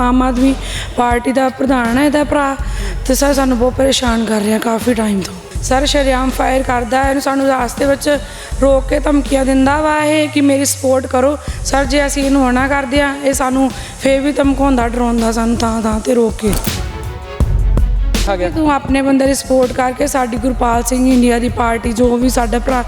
ਆਮ Aadmi party ਦਾ ਪ੍ਰਧਾਨ ਹੈ, ਇਹਦਾ ਭਰਾ ਤੇ ਸਰ ਸਾਨੂੰ ਬਹੁਤ ਪਰੇਸ਼ਾਨ ਕਰ ਰਿਹਾ ਕਾਫੀ ਟਾਈਮ ਤੋਂ। ਸਰ ਸ਼ਰੇਆਮ ਫਾਇਰ ਕਰਦਾ ਹੈ, ਇਹਨੂੰ ਸਾਨੂੰ ਰਾਸਤੇ ਵਿੱਚ ਰੋਕ ਕੇ ਧਮਕੀਆਂ ਦਿੰਦਾ ਵਾ ਇਹ ਕਿ ਮੇਰੀ ਸਪੋਰਟ ਕਰੋ। ਸਰ ਜੇ ਅਸੀਂ ਇਹਨੂੰ ਮਨਾ ਕਰਦੇ ਆ ਇਹ ਸਾਨੂੰ ਫੇਰ ਵੀ ਧਮਕਾਉਂਦਾ, ਡਰਾਉਂਦਾ ਸਾਨੂੰ ਤਾਂ ਤਾਂ ਤੇ ਰੋਕ ਕੇ। ਆ ਗਿਆ। ਤੂੰ ਆਪਣੇ ਬੰਦੇ ਦੀ ਸਪੋਰਟ ਕਰਕੇ ਸਾਡੀ ਗੁਰਪਾਲ ਸਿੰਘ ਇੰਡੀਆ ਦੀ ਪਾਰਟੀ ਜੋ ਵੀ ਸਾਡਾ ਭਰਾ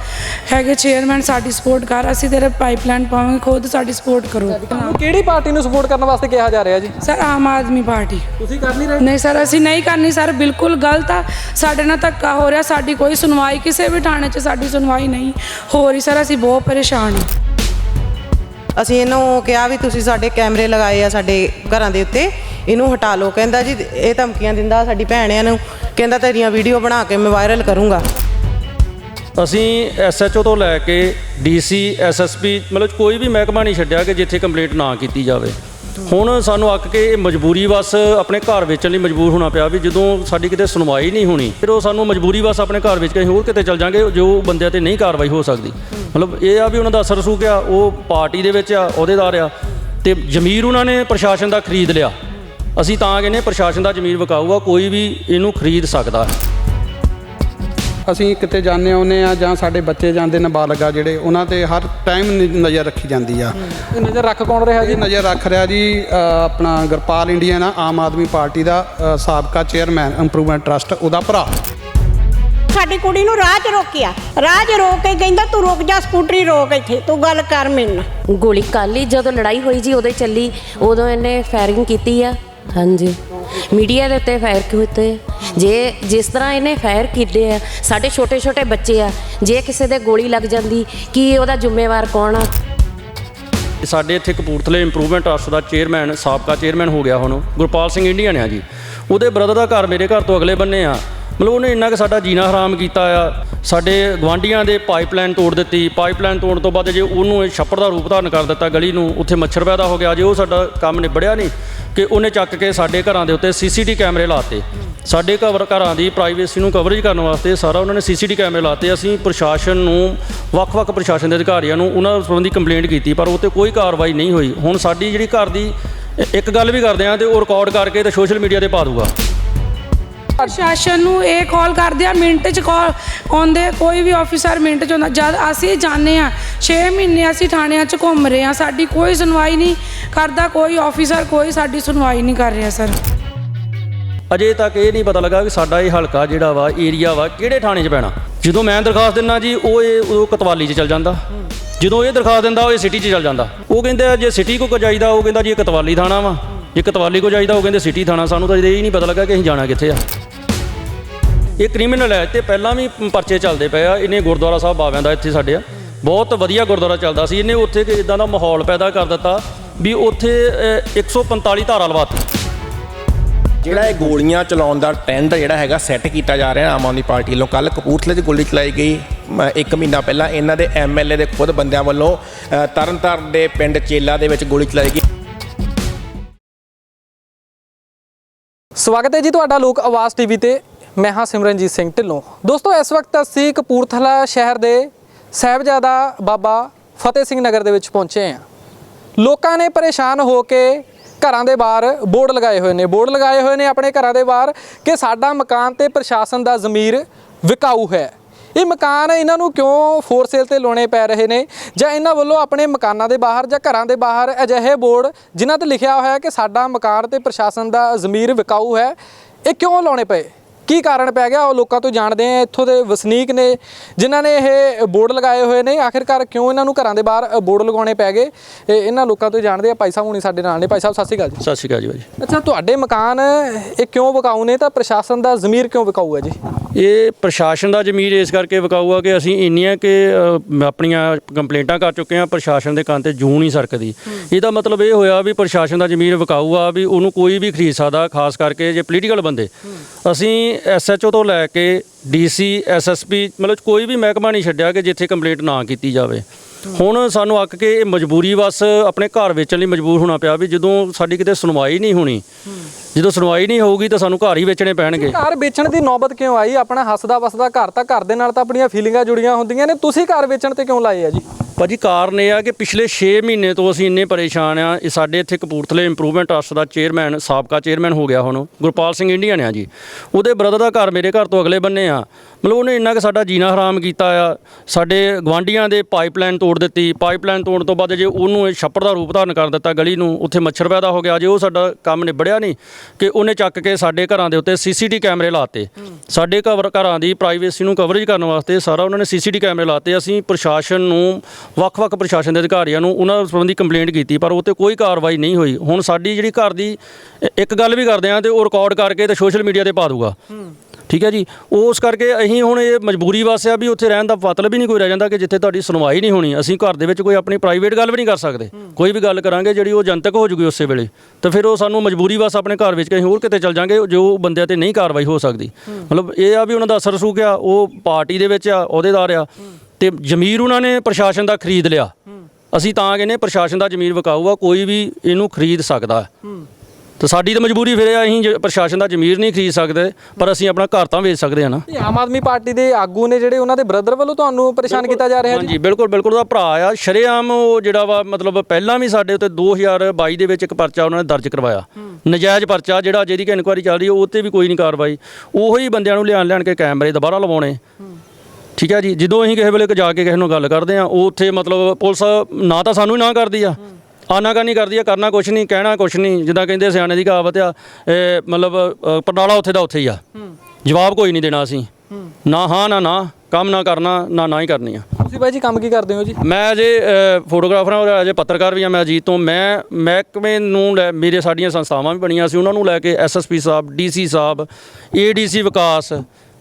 ਹੈਗੇ ਚੇਅਰਮੈਨ ਸਾਡੀ ਸਪੋਰਟ ਕਰ ਅਸੀਂ ਤੇਰੇ ਪਾਈਪਲਾਈਨ ਪਾਵਾਂਗੇ ਖੁਦ ਸਾਡੀ ਸਪੋਰਟ ਕਰੋ। ਤੁਹਾਨੂੰ ਕਿਹੜੀ ਪਾਰਟੀ ਨੂੰ ਸਪੋਰਟ ਕਰਨ ਵਾਸਤੇ ਕਿਹਾ ਜਾ ਰਿਹਾ ਜੀ? Sir Aam Aadmi Party. ਤੁਸੀਂ ਕਰ ਨਹੀਂ ਰਹੇ? ਨਹੀਂ ਸਰ ਅਸੀਂ ਨਹੀਂ ਕਰਨੀ ਸਰ ਬਿਲਕੁਲ ਗਲਤ ਆ। ਸਾਡੇ ਨਾਲ ਧੱਕਾ ਹੋ ਰਿਹਾ ਸਾਡੀ ਕੋਈ ਸੁਣਵਾਈ ਕਿਸੇ ਵੀ ਥਾਣੇ 'ਚ ਸਾਡੀ ਸੁਣਵਾਈ ਨਹੀਂ ਹੋ ਰਹੀ ਸਰ ਅਸੀਂ ਬਹੁਤ ਪਰੇਸ਼ਾਨ ਹਾਂ। ਅਸੀਂ ਇਹਨੂੰ ਕਿਹਾ ਵੀ ਤੁਸੀਂ ਸਾਡੇ ਕੈਮਰੇ ਲਗਾਏ ਆ ਸਾਡੇ ਘਰਾਂ ਦੇ ਉੱਤੇ। ਇਹਨੂੰ ਹਟਾ ਲਓ। ਕਹਿੰਦਾ ਜੀ, ਇਹ ਧਮਕੀਆਂ ਦਿੰਦਾ ਸਾਡੀ ਭੈਣਿਆਂ ਨੂੰ। ਕਹਿੰਦਾ ਤੇਰੀਆਂ ਵੀਡੀਓ ਬਣਾ ਕੇ ਮੈਂ ਵਾਇਰਲ ਕਰੂੰਗਾ। ਅਸੀਂ ਐਸਐਚਓ ਤੋਂ ਲੈ ਕੇ ਡੀਸੀ ਐਸਐਸਪੀ ਮਤਲਬ ਕੋਈ ਵੀ ਮਹਿਕਮਾ ਨਹੀਂ ਛੱਡਿਆ ਕਿ ਜਿੱਥੇ ਕੰਪਲੇਂਟ ਨਾ ਕੀਤੀ ਜਾਵੇ। ਹੁਣ ਸਾਨੂੰ ਅੱਕ ਕੇ ਇਹ ਮਜਬੂਰੀ ਬਸ ਆਪਣੇ ਘਰ ਵੇਚਣ ਲਈ ਮਜਬੂਰ ਹੋਣਾ ਪਿਆ ਵੀ ਜਦੋਂ ਸਾਡੀ ਕਿਤੇ ਸੁਣਵਾਈ ਨਹੀਂ ਹੋਣੀ, ਫਿਰ ਉਹ ਸਾਨੂੰ ਮਜਬੂਰੀ ਬਸ ਆਪਣੇ ਘਰ ਵੇਚ ਕੇ ਅਸੀਂ ਹੋਰ ਕਿਤੇ ਚਲ ਜਾਾਂਗੇ, ਜੋ ਬੰਦਿਆਂ ਤੇ ਨਹੀਂ ਕਾਰਵਾਈ ਹੋ ਸਕਦੀ। ਮਤਲਬ ਇਹ ਆ ਵੀ ਉਹਨਾਂ ਦਾ ਅਸਰ ਸੂ ਉਹ ਪਾਰਟੀ ਦੇ ਵਿੱਚ ਆ, ਅਹੁਦੇਦਾਰ ਆ, ਤੇ ਜ਼ਮੀਰ ਉਹਨਾਂ ਨੇ ਪ੍ਰਸ਼ਾਸਨ ਦਾ ਖਰੀਦ ਲਿਆ। ਅਸੀਂ ਤਾਂ ਕਹਿੰਦੇ ਪ੍ਰਸ਼ਾਸਨ ਦਾ ਜ਼ਮੀਰ ਵਿਕਾਊ ਆ ਕੋਈ ਵੀ ਇਹਨੂੰ ਖਰੀਦ ਸਕਦਾ। ਹੈ ਅਸੀਂ ਕਿਤੇ ਜਾਂਦੇ ਆਉਂਦੇ ਆ ਜਾਂ ਸਾਡੇ ਬੱਚੇ ਜਾਂਦੇ ਨਾਬਾਲਗਾ ਜਿਹੜੇ ਉਹਨਾਂ ਤੇ ਹਰ ਟਾਈਮ ਨਜ਼ਰ ਰੱਖੀ ਜਾਂਦੀ ਆ। ਨਜ਼ਰ ਰੱਖ ਕੌਣ ਰਿਹਾ ਜੀ? ਨਜ਼ਰ ਰੱਖ ਰਿਹਾ ਜੀ ਆਪਣਾ ਗੁਰਪਾਲ ਇੰਡੀਆ ਨਾ ਆਮ ਆਦਮੀ ਪਾਰਟੀ ਦਾ ਸਾਬਕਾ ਚੇਅਰਮੈਨ ਇੰਪਰੂਵਮੈਂਟ ਟਰਸਟ ਉਹਦਾ ਭਰਾ। ਸਾਡੀ ਕੁੜੀ ਨੂੰ ਰਾਹ 'ਚ ਰੋਕਿਆ। ਰਾਹ 'ਚ ਰੋਕ ਕੇ ਕਹਿੰਦਾ ਤੂੰ ਰੁਕ ਜਾ ਸਕੂਟਰੀ ਰੋਕ ਇੱਥੇ ਤੂੰ ਗੱਲ ਕਰ ਮੇਰੇ ਨਾਲ। ਗੋਲੀ ਕੱਲ੍ਹ ਹੀ ਜਦੋਂ ਲੜਾਈ ਹੋਈ ਜੀ ਉਦੋਂ ਚੱਲੀ ਉਦੋਂ ਇਹਨੇ ਫਾਇਰਿੰਗ ਕੀਤੀ ਆ। ਹਾਂਜੀ। ਮੀਡੀਆ ਦੇ ਉੱਤੇ ਫਾਇਰ ਕੀਤੇ? ਜੇ ਜਿਸ ਤਰ੍ਹਾਂ ਇਹਨੇ ਫਾਇਰ ਕੀਤੇ ਆ, ਸਾਡੇ ਛੋਟੇ ਛੋਟੇ ਬੱਚੇ ਆ, ਜੇ ਕਿਸੇ ਦੇ ਗੋਲੀ ਲੱਗ ਜਾਂਦੀ, ਕੀ ਉਹਦਾ ਜ਼ਿੰਮੇਵਾਰ ਕੌਣ ਆ? ਸਾਡੇ ਇੱਥੇ ਕਪੂਰਥਲੇ ਇੰਪਰੂਵਮੈਂਟ ਟਰਸਟ ਦਾ ਚੇਅਰਮੈਨ ਸਾਬਕਾ ਚੇਅਰਮੈਨ ਹੋ ਗਿਆ ਹੁਣ, ਗੁਰਪਾਲ ਸਿੰਘ ਇੰਡੀਅਨ ਆ ਜੀ। ਉਹਦੇ ਬ੍ਰਦਰ ਦਾ ਘਰ ਮੇਰੇ ਘਰ ਤੋਂ ਅਗਲੇ ਬੰਨੇ ਆ। ਮਤਲਬ ਉਹਨੇ ਇੰਨਾ ਕਿ ਸਾਡਾ ਜੀਣਾ ਹਰਾਮ ਕੀਤਾ ਆ। ਸਾਡੇ ਗਵਾਂਡੀਆਂ ਦੇ ਪਾਈਪਲਾਈਨ ਤੋੜ ਦਿੱਤੀ। ਪਾਈਪਲਾਈਨ ਤੋੜਨ ਤੋਂ ਬਾਅਦ ਜੇ ਉਹਨੂੰ ਇਹ ਛੱਪੜ ਦਾ ਰੂਪ ਧਾਰਨ ਕਰ ਦਿੱਤਾ ਗਲੀ ਨੂੰ, ਉੱਥੇ ਮੱਛਰ ਪੈਦਾ ਹੋ ਗਿਆ। ਜੇ ਉਹ ਸਾਡਾ ਕੰਮ ਨਿਬੜਿਆ ਨਹੀਂ ਕਿ ਉਹਨੇ ਚੱਕ ਕੇ ਸਾਡੇ ਘਰਾਂ ਦੇ ਉੱਤੇ ਸੀਸੀਟੀ ਕੈਮਰੇ ਲਾਤੇ। ਸਾਡੇ ਘਰ ਘਰਾਂ ਦੀ ਪ੍ਰਾਈਵੇਸੀ ਨੂੰ ਕਵਰੇਜ ਕਰਨ ਵਾਸਤੇ ਸਾਰਾ ਉਹਨਾਂ ਨੇ ਸੀਸੀਟੀ ਕੈਮਰੇ ਲਾਤੇ। ਅਸੀਂ ਪ੍ਰਸ਼ਾਸਨ ਨੂੰ ਵੱਖ-ਵੱਖ ਪ੍ਰਸ਼ਾਸਨ ਦੇ ਅਧਿਕਾਰੀਆਂ ਨੂੰ ਉਹਨਾਂ ਸੰਬੰਧੀ ਕੰਪਲੇਂਟ ਕੀਤੀ, ਪਰ ਉਹ ਤੇ ਕੋਈ ਕਾਰਵਾਈ ਨਹੀਂ ਹੋਈ। ਹੁਣ ਸਾਡੀ ਜਿਹੜੀ ਘਰ ਦੀ, ਇੱਕ ਗੱਲ ਵੀ ਕਰਦੇ ਆ ਤੇ ਉਹ ਰਿਕਾਰਡ ਕਰਕੇ ਤੇ ਸੋਸ਼ਲ ਮੀਡੀਆ ਤੇ ਪਾ ਦੂਗਾ। ਪ੍ਰਸ਼ਾਸਨ ਨੂੰ ਇਹ ਕਾਲ ਕਰਦੇ ਆ, ਮਿੰਟ 'ਚ ਕਾਲ ਆਉਂਦੇ, ਕੋਈ ਵੀ ਆਫੀਸਰ ਮਿੰਟ 'ਚ ਆਉਂਦਾ। ਜਦ ਅਸੀਂ ਜਾਂਦੇ ਆ 6 ਮਹੀਨੇ ਅਸੀਂ ਥਾਣਿਆਂ 'ਚ ਘੁੰਮ ਰਹੇ ਆ, ਸਾਡੀ ਕੋਈ ਸੁਣਵਾਈ ਨਹੀਂ ਕਰਦਾ, ਕੋਈ ਆਫੀਸਰ ਕੋਈ ਸਾਡੀ ਸੁਣਵਾਈ ਨਹੀਂ ਕਰ ਰਿਹਾ, ਸਰ। ਅਜੇ ਤੱਕ ਇਹ ਨਹੀਂ ਪਤਾ ਲੱਗਾ ਕਿ ਸਾਡਾ ਇਹ ਹਲਕਾ ਜਿਹੜਾ ਵਾ, ਏਰੀਆ ਵਾ, ਕਿਹੜੇ ਥਾਣੇ 'ਚ ਪੈਣਾ। ਜਦੋਂ ਮੈਂ ਦਰਖਾਸਤ ਦਿੰਦਾ ਜੀ, ਉਹ ਇਹ, ਉਹ ਕਤਵਾਲੀ 'ਚ ਚਲ ਜਾਂਦਾ। ਜਦੋਂ ਇਹ ਦਰਖਾਸਤ ਦਿੰਦਾ, ਉਹ ਇਹ ਸਿਟੀ 'ਚ ਚਲ ਜਾਂਦਾ। ਉਹ ਕਹਿੰਦੇ ਆ, ਜੇ ਸਿਟੀ ਕੋ ਜਾਈਦਾ, ਉਹ ਕਹਿੰਦਾ ਜੀ ਇਹ ਕਤਵਾਲੀ ਥਾਣਾ ਵਾ। ਜੇ ਕਤਵਾਲੀ ਕੋ ਜਾਈਦਾ, ਉਹ ਕਹਿੰਦੇ ਸਿਟੀ ਥਾਣਾ। ਸਾਨੂੰ ਤਾਂ ਇਹ ਨਹੀਂ ਪਤਾ ਲੱਗਾ ਕਿ ਅਸੀਂ ਜਾਣਾ ਕਿੱਥੇ ਆ। ਇਹ ਕ੍ਰਿਮੀਨਲ ਹੈ ਤੇ ਪਹਿਲਾਂ ਵੀ ਪਰਚੇ ਚੱਲਦੇ ਪਏ ਆ। ਇਹਨੇ ਗੁਰਦੁਆਰਾ ਸਾਹਿਬ ਬਾਵਿਆਂ ਦਾ ਇੱਥੇ ਸਾਡੇ ਆ। ਬਹੁਤ ਵਧੀਆ ਗੁਰਦੁਆਰਾ ਚੱਲਦਾ ਸੀ। ਇਹਨੇ ਉੱਥੇ ਕਿ ਇਦਾਂ ਦਾ ਮਾਹੌਲ ਪੈਦਾ ਕਰ ਦਿੱਤਾ ਵੀ ਉੱਥੇ ਅ, 145 ਧਾਰਾ ਲਵਾਤੀ ਜਿਹੜਾ ਇਹ ਗੋਲੀਆਂ ਚਲਾਉਣ ਦਾ ਟ੍ਰੈਂਡ ਜਿਹੜਾ ਹੈਗਾ ਸੈੱਟ ਕੀਤਾ ਜਾ ਰਿਹਾ ਆਮ ਆਦਮੀ ਪਾਰਟੀ ਵੱਲੋਂ। ਕੱਲ ਕਪੂਰਥਲੇ 'ਚ ਗੋਲੀ ਚਲਾਈ ਗਈ ਮ- ਇੱਕ ਮਹੀਨਾ ਪਹਿਲਾਂ। ਇਹਨਾਂ ਦੇ ਐਮਐਲਏ ਦੇ ਖੁਦ ਬੰਦਿਆਂ ਵੱਲੋਂ ਤਰਨਤਾਰਨ ਦੇ ਪਿੰਡ ਚੇਲਾ ਦੇ ਵਿੱਚ ਗੋਲੀ ਚਲਾਈ ਗਈ। ਸਵਾਗਤ ਹੈ ਜੀ ਤੁਹਾਡਾ ਲੋਕ ਆਵਾਜ਼ ਟੀਵੀ ਤੇ। ਮੈਂ ਹਾਂ ਸਿਮਰਨਜੀਤ ਸਿੰਘ ਢਿੱਲੋਂ। ਦੋਸਤੋ, ਇਸ ਵਕਤ ਅਸੀਂ ਕਪੂਰਥਲਾ ਸ਼ਹਿਰ ਦੇ ਸਾਹਿਬਜ਼ਾਦਾ ਬਾਬਾ ਫਤਿਹ ਸਿੰਘ ਨਗਰ ਦੇ ਵਿੱਚ ਪਹੁੰਚੇ ਹਾਂ। ਲੋਕਾਂ ਨੇ ਪਰੇਸ਼ਾਨ ਹੋ ਕੇ ਘਰਾਂ ਦੇ ਬਾਹਰ ਬੋਰਡ ਲਗਾਏ ਹੋਏ ਨੇ। ਬੋਰਡ ਲਗਾਏ ਹੋਏ ਨੇ ਆਪਣੇ ਘਰਾਂ ਦੇ ਬਾਹਰ ਕਿ ਸਾਡਾ ਮਕਾਨ ਤੇ ਪ੍ਰਸ਼ਾਸਨ ਦਾ ਜ਼ਮੀਰ ਵਿਕਾਊ ਹੈ। ਇਹ ਮਕਾਨ ਇਹਨਾਂ ਨੂੰ ਕਿਉਂ ਫੋਰ ਸੇਲ ਤੇ ਲਾਉਣੇ ਪੈ ਰਹੇ ਨੇ ਜਾਂ ਇਹਨਾਂ ਵੱਲੋਂ ਆਪਣੇ ਮਕਾਨਾਂ ਦੇ ਬਾਹਰ ਜਾਂ ਘਰਾਂ ਦੇ ਬਾਹਰ ਅਜਿਹੇ ਬੋਰਡ ਜਿਨ੍ਹਾਂ ਤੇ ਲਿਖਿਆ ਹੋਇਆ ਹੈ ਕਿ ਸਾਡਾ ਮਕਾਨ ਤੇ ਪ੍ਰਸ਼ਾਸਨ ਦਾ ਜ਼ਮੀਰ ਵਿਕਾਊ ਹੈ, ਇਹ ਕਿਉਂ ਲਾਉਣੇ ਪਏ? ਕੀ ਕਾਰਨ ਪੈ ਗਿਆ? ਉਹ ਲੋਕਾਂ ਤੋਂ ਜਾਣਦੇ ਆ। ਇੱਥੋਂ ਦੇ ਵਸਨੀਕ ਨੇ ਜਿਨ੍ਹਾਂ ਨੇ ਇਹ ਬੋਰਡ ਲਗਾਏ ਹੋਏ ਨੇ। ਆਖਿਰਕਾਰ ਕਿਉਂ ਇਹਨਾਂ ਨੂੰ ਘਰਾਂ ਦੇ ਬਾਹਰ ਬੋਰਡ ਲਗਾਉਣੇ ਪੈ ਗਏ? ਇਹ ਇਹਨਾਂ ਲੋਕਾਂ ਤੋਂ ਜਾਣਦੇ ਆ। ਭਾਈ ਸਾਹਿਬ ਹੁਣੀ ਸਾਡੇ ਨਾਲ ਨੇ। ਭਾਈ ਸਾਹਿਬ ਸਤਿ ਸ਼੍ਰੀ ਅਕਾਲ ਜੀ। ਸਤਿ ਸ਼੍ਰੀ ਅਕਾਲ ਜੀ ਭਾਜੀ। ਅੱਛਾ ਤੁਹਾਡੇ ਮਕਾਨ ਇਹ ਕਿਉਂ ਵਿਕਾਊ ਨੇ? ਤਾਂ ਪ੍ਰਸ਼ਾਸਨ ਦਾ ਜ਼ਮੀਰ ਕਿਉਂ ਵਿਕਾਊ ਹੈ ਜੀ? ਇਹ ਪ੍ਰਸ਼ਾਸਨ ਦਾ ਜ਼ਮੀਰ ਇਸ ਕਰਕੇ ਵਿਕਾਊ ਆ ਕਿ ਅਸੀਂ ਇੰਨੀਆਂ ਕਿ ਆਪਣੀਆਂ ਕੰਪਲੇਂਟਾਂ ਕਰ ਚੁੱਕੇ ਆ ਪ੍ਰਸ਼ਾਸਨ ਦੇ ਕੰਨ ਤੇ ਜੂੰ ਨਹੀਂ ਸਰਕਦੀ। ਇਹਦਾ ਮਤਲਬ ਇਹ ਹੋਇਆ ਵੀ ਪ੍ਰਸ਼ਾਸਨ ਦਾ ਜ਼ਮੀਰ ਵਿਕਾਊ ਆ ਵੀ ਉਹਨੂੰ ਕੋਈ ਵੀ ਖਰੀਦ ਸਕਦਾ ਖਾਸ ਕਰਕੇ ਜੇ ਪੋਲੀਟੀਕਲ ਬੰਦੇ। ਅਸੀਂ ਐਸਐਚਓ ਤੋਂ ਲੈ ਕੇ ਡੀਸੀ ਐਸਐਸਪੀ ਮਤਲਬ ਕੋਈ ਵੀ ਮਹਿਕਮਾ ਨਹੀਂ ਛੱਡਿਆ ਕਿ ਜਿੱਥੇ ਕੰਪਲੇਂਟ ਨਾ ਕੀਤੀ ਜਾਵੇ। ਹੁਣ ਸਾਨੂੰ ਅੱਕ ਕੇ ਇਹ ਮਜਬੂਰੀ ਬਸ ਆਪਣੇ ਘਰ ਵੇਚਣ ਲਈ ਮਜਬੂਰ ਹੋਣਾ ਪਿਆ ਵੀ ਜਦੋਂ ਸਾਡੀ ਕਿਤੇ ਸੁਣਵਾਈ ਨਹੀਂ ਹੋਣੀ ਜਦੋਂ ਸੁਣਵਾਈ ਨਹੀਂ ਹੋਊਗੀ ਤਾਂ ਸਾਨੂੰ ਘਰ ਹੀ ਵੇਚਣੇ ਪੈਣਗੇ। ਘਰ ਵੇਚਣ ਦੀ ਨੌਬਤ ਕਿਉਂ ਆਈ? ਆਪਣਾ ਹੱਸਦਾ ਵਸਦਾ ਘਰ ਤਾਂ ਘਰ ਦੇ ਨਾਲ ਤਾਂ ਆਪਣੀਆਂ ਫੀਲਿੰਗਾਂ ਜੁੜੀਆਂ ਹੁੰਦੀਆਂ ਨੇ। ਤੁਸੀਂ ਘਰ ਵੇਚਣ ਤੇ ਕਿਉਂ ਲਾਏ ਆ ਜੀ? ਭਾਜੀ ਕਾਰਨ ਇਹ ਆ ਕਿ ਪਿਛਲੇ 6 ਮਹੀਨੇ ਤੋਂ ਅਸੀਂ ਇੰਨੇ ਪਰੇਸ਼ਾਨ ਆ। ਇਹ ਸਾਡੇ ਇੱਥੇ ਕਪੂਰਥਲੇ ਇੰਪਰੂਵਮੈਂਟ ਟਰਸਟ ਦਾ ਚੇਅਰਮੈਨ ਸਾਬਕਾ ਚੇਅਰਮੈਨ ਹੋ ਗਿਆ ਹੁਣ। ਗੁਰਪਾਲ ਸਿੰਘ ਇੰਡੀਅਨ ਆ ਜੀ। ਉਹਦੇ ਬ੍ਰਦਰ ਦਾ ਘਰ ਮੇਰੇ ਘਰ ਤੋਂ ਅਗਲੇ ਬੰਨੇ ਆ। ਮਤਲਬ ਉਹਨੇ ਇੰਨਾ ਕਿ ਸਾਡਾ ਜੀਣਾ ਹਰਾਮ ਕੀਤਾ ਆ। ਸਾਡੇ ਗਵਾਂਡੀਆਂ ਦੇ ਪਾਈਪਲਾਈਨ ਤੋੜ ਦਿੱਤੀ। ਪਾਈਪਲਾਈਨ ਤੋੜਨ ਤੋਂ ਬਾਅਦ ਜੇ ਉਹਨੂੰ ਇਹ ਛੱਪੜ ਦਾ ਰੂਪ ਧਾਰਨ ਕਰ ਦਿੱਤਾ ਗਲੀ ਨੂੰ, ਉੱਥੇ ਮੱਛਰ ਪੈਦਾ ਹੋ ਗਿਆ। ਜੇ ਉਹ ਸਾਡਾ ਕੰਮ ਨਿਬੜਿਆ ਨਹੀਂ ਕਿ ਉਹਨੇ ਚੱਕ ਕੇ ਸਾਡੇ ਘਰਾਂ ਦੇ ਉੱਤੇ ਸੀਸੀਟੀ ਕੈਮਰੇ ਲਾਤੇ। ਸਾਡੇ ਘਰ, ਘਰਾਂ ਦੀ ਪ੍ਰਾਈਵੇਸੀ ਨੂੰ ਕਵਰੇਜ ਕਰਨ ਵਾਸਤੇ ਸਾਰਾ ਉਹਨਾਂ ਨੇ ਸੀਸੀਟੀ ਕੈਮਰੇ ਲਾਤੇ। ਅਸੀਂ ਪ੍ਰਸ਼ਾਸਨ ਨੂੰ, ਵੱਖ-ਵੱਖ ਪ੍ਰਸ਼ਾਸਨ ਦੇ ਅਧਿਕਾਰੀਆਂ ਨੂੰ ਉਹਨਾਂ ਸੰਬੰਧੀ ਕੰਪਲੇਂਟ ਕੀਤੀ, ਪਰ ਉਹ ਤੇ ਕੋਈ ਕਾਰਵਾਈ ਨਹੀਂ ਹੋਈ। ਹੁਣ ਸਾਡੀ ਜਿਹੜੀ ਘਰ ਦੀ, ਇੱਕ ਗੱਲ ਵੀ ਕਰਦੇ ਆ ਤੇ ਉਹ ਰਿਕਾਰਡ ਕਰਕੇ ਤੇ ਸੋਸ਼ਲ ਮੀਡੀਆ ਤੇ ਪਾ ਦੂਗਾ ਠੀਕ ਹੈ ਜੀ? ਉਸ ਕਰਕੇ ਅਸੀਂ ਹੁਣ ਇਹ ਮਜਬੂਰੀ ਵਾਸਿਆ ਵੀ ਉੱਥੇ ਰਹਿਣ ਦਾ ਮਤਲਬ ਹੀ ਨਹੀਂ ਕੋਈ ਰਹਿ ਜਾਂਦਾ ਕਿ ਜਿੱਥੇ ਤੁਹਾਡੀ ਸੁਣਵਾਈ ਨਹੀਂ ਹੋਣੀ। ਅਸੀਂ ਘਰ ਦੇ ਵਿੱਚ ਕੋਈ ਆਪਣੀ ਪ੍ਰਾਈਵੇਟ ਗੱਲ ਵੀ ਨਹੀਂ ਕਰ ਸਕਦੇ। ਕੋਈ ਵੀ ਗੱਲ ਕਰਾਂਗੇ ਜਿਹੜੀ ਉਹ ਜਨਤਕ ਹੋ ਜੂਗੀ ਉਸੇ ਵੇਲੇ। ਤਾਂ ਫਿਰ ਉਹ ਸਾਨੂੰ ਮਜਬੂਰੀ ਵਾਸ ਆਪਣੇ ਘਰ ਵਿੱਚ ਕहीं ਹੋਰ ਕਿਤੇ ਚਲ ਜਾਾਂਗੇ ਜੋ ਬੰਦਿਆਂ ਤੇ ਨਹੀਂ ਕਾਰਵਾਈ ਹੋ ਸਕਦੀ। ਮਤਲਬ ਇਹ ਆ ਵੀ ਉਹਨਾਂ ਦਾ ਅਸਰ ਸੂਕ ਆ ਉਹ ਪਾਰਟੀ ਦੇ ਵਿੱਚ ਆ ਅਹੁਦੇਦਾਰ ਆ। ਤੇ ਜ਼ਮੀਰ ਉਹਨਾਂ ਨੇ ਪ੍ਰਸ਼ਾਸਨ ਦਾ ਖਰੀਦ ਲਿਆ। ਅਸੀਂ ਤਾਂ ਕਹਿੰਦੇ ਪ੍ਰਸ਼ਾਸਨ ਦਾ ਜ਼ਮੀਰ ਵਿਕਾਊ ਆ ਕੋਈ ਵੀ ਇਹਨੂੰ ਖਰੀਦ ਸਕਦਾ। ਹੈ। ਤਾਂ ਸਾਡੀ ਤਾਂ ਮਜਬੂਰੀ ਫਿਰ ਇਹ ਅਸੀਂ ਜ- ਪ੍ਰਸ਼ਾਸਨ ਦਾ ਜ਼ਮੀਰ ਨਹੀਂ ਖਰੀਦ ਸਕਦੇ ਪਰ ਅਸੀਂ ਆਪਣਾ ਘਰ ਤਾਂ ਵੇਚ ਸਕਦੇ ਆ ਨਾ। ਇਹ ਆਮ ਆਦਮੀ ਪਾਰਟੀ ਦੇ ਆਗੂ ਨੇ ਜਿਹੜੇ ਉਹਨਾਂ ਦੇ ਬ੍ਰਦਰ ਵੱਲੋਂ ਤੁਹਾਨੂੰ ਪਰੇਸ਼ਾਨ ਕੀਤਾ ਜਾ ਰਿਹਾ ਜੀ? ਹਾਂਜੀ ਬਿਲਕੁਲ ਬਿਲਕੁਲ ਉਹਦਾ ਭਰਾ ਆ ਸ਼ਰੇਆਮ ਉਹ ਜਿਹੜਾ ਵਾ ਮਤਲਬ ਪਹਿਲਾਂ ਵੀ ਸਾਡੇ ਉੱਤੇ 2022 ਦੇ ਵਿੱਚ ਇੱਕ ਪਰਚਾ ਉਹਨਾਂ ਨੇ ਦਰਜ ਕਰਵਾਇਆ। ਨਜਾਇਜ਼ ਪਰਚਾ ਜਿਹੜਾ ਜਿਹਦੀ ਕਿ ਇਨਕੁਆਇਰੀ ਚੱਲ ਰਹੀ ਹੈ ਉਹ ਤੇ ਵੀ ਕੋਈ ਨਹੀਂ ਕਾਰਵਾਈ। ਉਹੋ ਹੀ ਬੰਦਿਆਂ ਨੂੰ ਲਿਆਣ ਲਿਆਣ ਕੇ ਕੈਮਰੇ ਦੁਬਾਰਾ ਲਵਾਉਣੇ। ਠੀਕ ਹੈ ਜੀ ਜਦੋਂ ਅਸੀਂ ਕਿਸੇ ਵੇਲੇ ਜਾ ਕੇ ਕਿਸੇ ਨੂੰ ਗੱਲ ਕਰਦੇ ਆ ਉਹ ਉੱਥੇ ਮਤਲਬ ਪੁਲਿਸ ਨਾ ਤਾਂ ਸਾਨੂੰ ਹੀ ਨਾ ਕਰਦੀ ਆ। ਆਨਾਕਾਨੀ ਕਰਦੀ ਆ ਕਰਨਾ ਕੁਛ ਨਹੀਂ ਕਹਿਣਾ ਕੁਛ ਨਹੀਂ ਜਿੱਦਾਂ ਕਹਿੰਦੇ ਸਿਆਣੇ ਦੀ ਕਹਾਵਤ ਆ ਇਹ ਮਤਲਬ ਅ, ਪਰਨਾਲਾ ਉੱਥੇ ਦਾ ਉੱਥੇ ਹੀ ਆ। ਜਵਾਬ ਕੋਈ ਨਹੀਂ ਦੇਣਾ ਅਸੀਂ। ਨਾ ਹਾਂ ਨਾ ਨਾ ਕੰਮ ਨਾ ਕਰਨਾ ਨਾ ਨਾ ਹੀ ਕਰਨੀ ਆ। ਤੁਸੀਂ ਬਾਈ ਜੀ ਕੰਮ ਕੀ ਕਰਦੇ ਹੋ ਜੀ? ਮੈਂ ਅਜੇ ਫੋਟੋਗ੍ਰਾਫਰ ਹਾਂ ਔਰ ਅਜੇ ਪੱਤਰਕਾਰ ਵੀ ਹਾਂ ਮੈਂ ਅਜੀਤ ਤੋਂ ਮੈਂ ਮਹਿਕਮੇ ਨੂੰ ਲੈ ਮੇਰੇ ਸਾਡੀਆਂ ਸੰਸਥਾਵਾਂ ਵੀ ਬਣੀਆਂ ਸੀ ਉਹਨਾਂ ਨੂੰ ਲੈ ਕੇ ਐਸਐਸਪੀ ਸਾਹਿਬ ਡੀਸੀ ਸਾਹਿਬ ਏਡੀਸੀ ਵਿਕਾਸ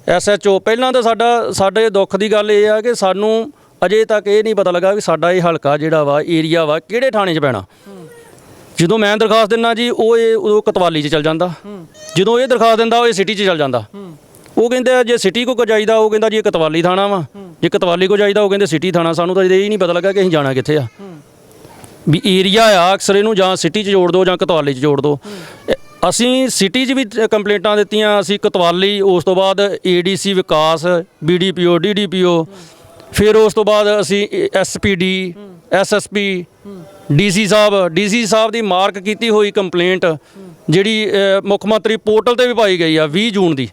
ਐਸਐਚਓ ਪਹਿਲਾਂ ਤਾਂ ਸਾਡਾ ਸਾਡੇ ਦੁੱਖ ਦੀ ਗੱਲ ਇਹ ਆ ਕਿ ਸਾਨੂੰ ਅਜੇ ਤੱਕ ਇਹ ਨਹੀਂ ਪਤਾ ਲੱਗਾ ਕਿ ਸਾਡਾ ਇਹ ਹਲਕਾ ਜਿਹੜਾ ਵਾ ਏਰੀਆ ਵਾ, ਕਿਹੜੇ ਥਾਣੇ 'ਚ ਪੈਣਾ। ਜਦੋਂ ਮੈਂ ਦਰਖਾਸਤ ਦਿੰਦਾ ਜੀ, ਉਹ ਇਹ ਉਹ ਕਤਵਾਲੀ 'ਚ ਚਲ ਜਾਂਦਾ। ਜਦੋਂ ਇਹ ਦਰਖਾਸਤ ਦਿੰਦਾ, ਉਹ ਇਹ ਸਿਟੀ 'ਚ ਚਲ ਜਾਂਦਾ। ਉਹ ਕਹਿੰਦੇ ਜੇ ਸਿਟੀ ਕੋ ਜਾਈਦਾ ਉਹ ਕਹਿੰਦਾ ਜੀ ਇਹ ਕਤਵਾਲੀ ਥਾਣਾ ਵਾ। ਜੇ ਕਤਵਾਲੀ ਕੋ ਜਾਈਦਾ, ਉਹ ਕਹਿੰਦੇ ਸਿਟੀ ਥਾਣਾ। ਸਾਨੂੰ ਤਾਂ ਇਹ ਹੀ ਨਹੀਂ ਪਤਾ ਲੱਗਾ ਕਿ ਅਸੀਂ ਜਾਣਾ ਕਿੱਥੇ ਆ। ਵੀ ਏਰੀਆ ਆ ਅਕਸਰ ਇਹਨੂੰ ਜਾਂ ਸਿਟੀ 'ਚ ਜੋੜ ਦਿਓ ਜਾਂ ਕਤਵਾਲੀ 'ਚ ਜੋੜ ਦਿਓ ਅਸੀਂ ਸਿਟੀ 'ਚ ਵੀ ਕੰਪਲੇਂਟਾਂ ਦਿੱਤੀਆਂ, ਅਸੀਂ ਕਤਵਾਲੀ, ਉਸ ਤੋਂ ਬਾਅਦ ਏਡੀਸੀ ਵਿਕਾਸ ਬੀਡੀਪੀਓ ਡੀਡੀਪੀਓ ਫਿਰ ਉਸ ਤੋਂ ਬਾਅਦ ਅਸੀਂ ਐਸਪੀਡੀ ਐਸਐਸਪੀ ਡੀਸੀ ਸਾਹਿਬ ਡੀਸੀ ਸਾਹਿਬ ਦੀ ਮਾਰਕ ਕੀਤੀ ਹੋਈ ਕੰਪਲੇਂਟ, ਜਿਹੜੀ ਮੁੱਖ ਮੰਤਰੀ ਪੋਰਟਲ ਤੇ ਵੀ ਪਾਈ ਗਈ ਆ 20 ਜੂਨ ਦੀ।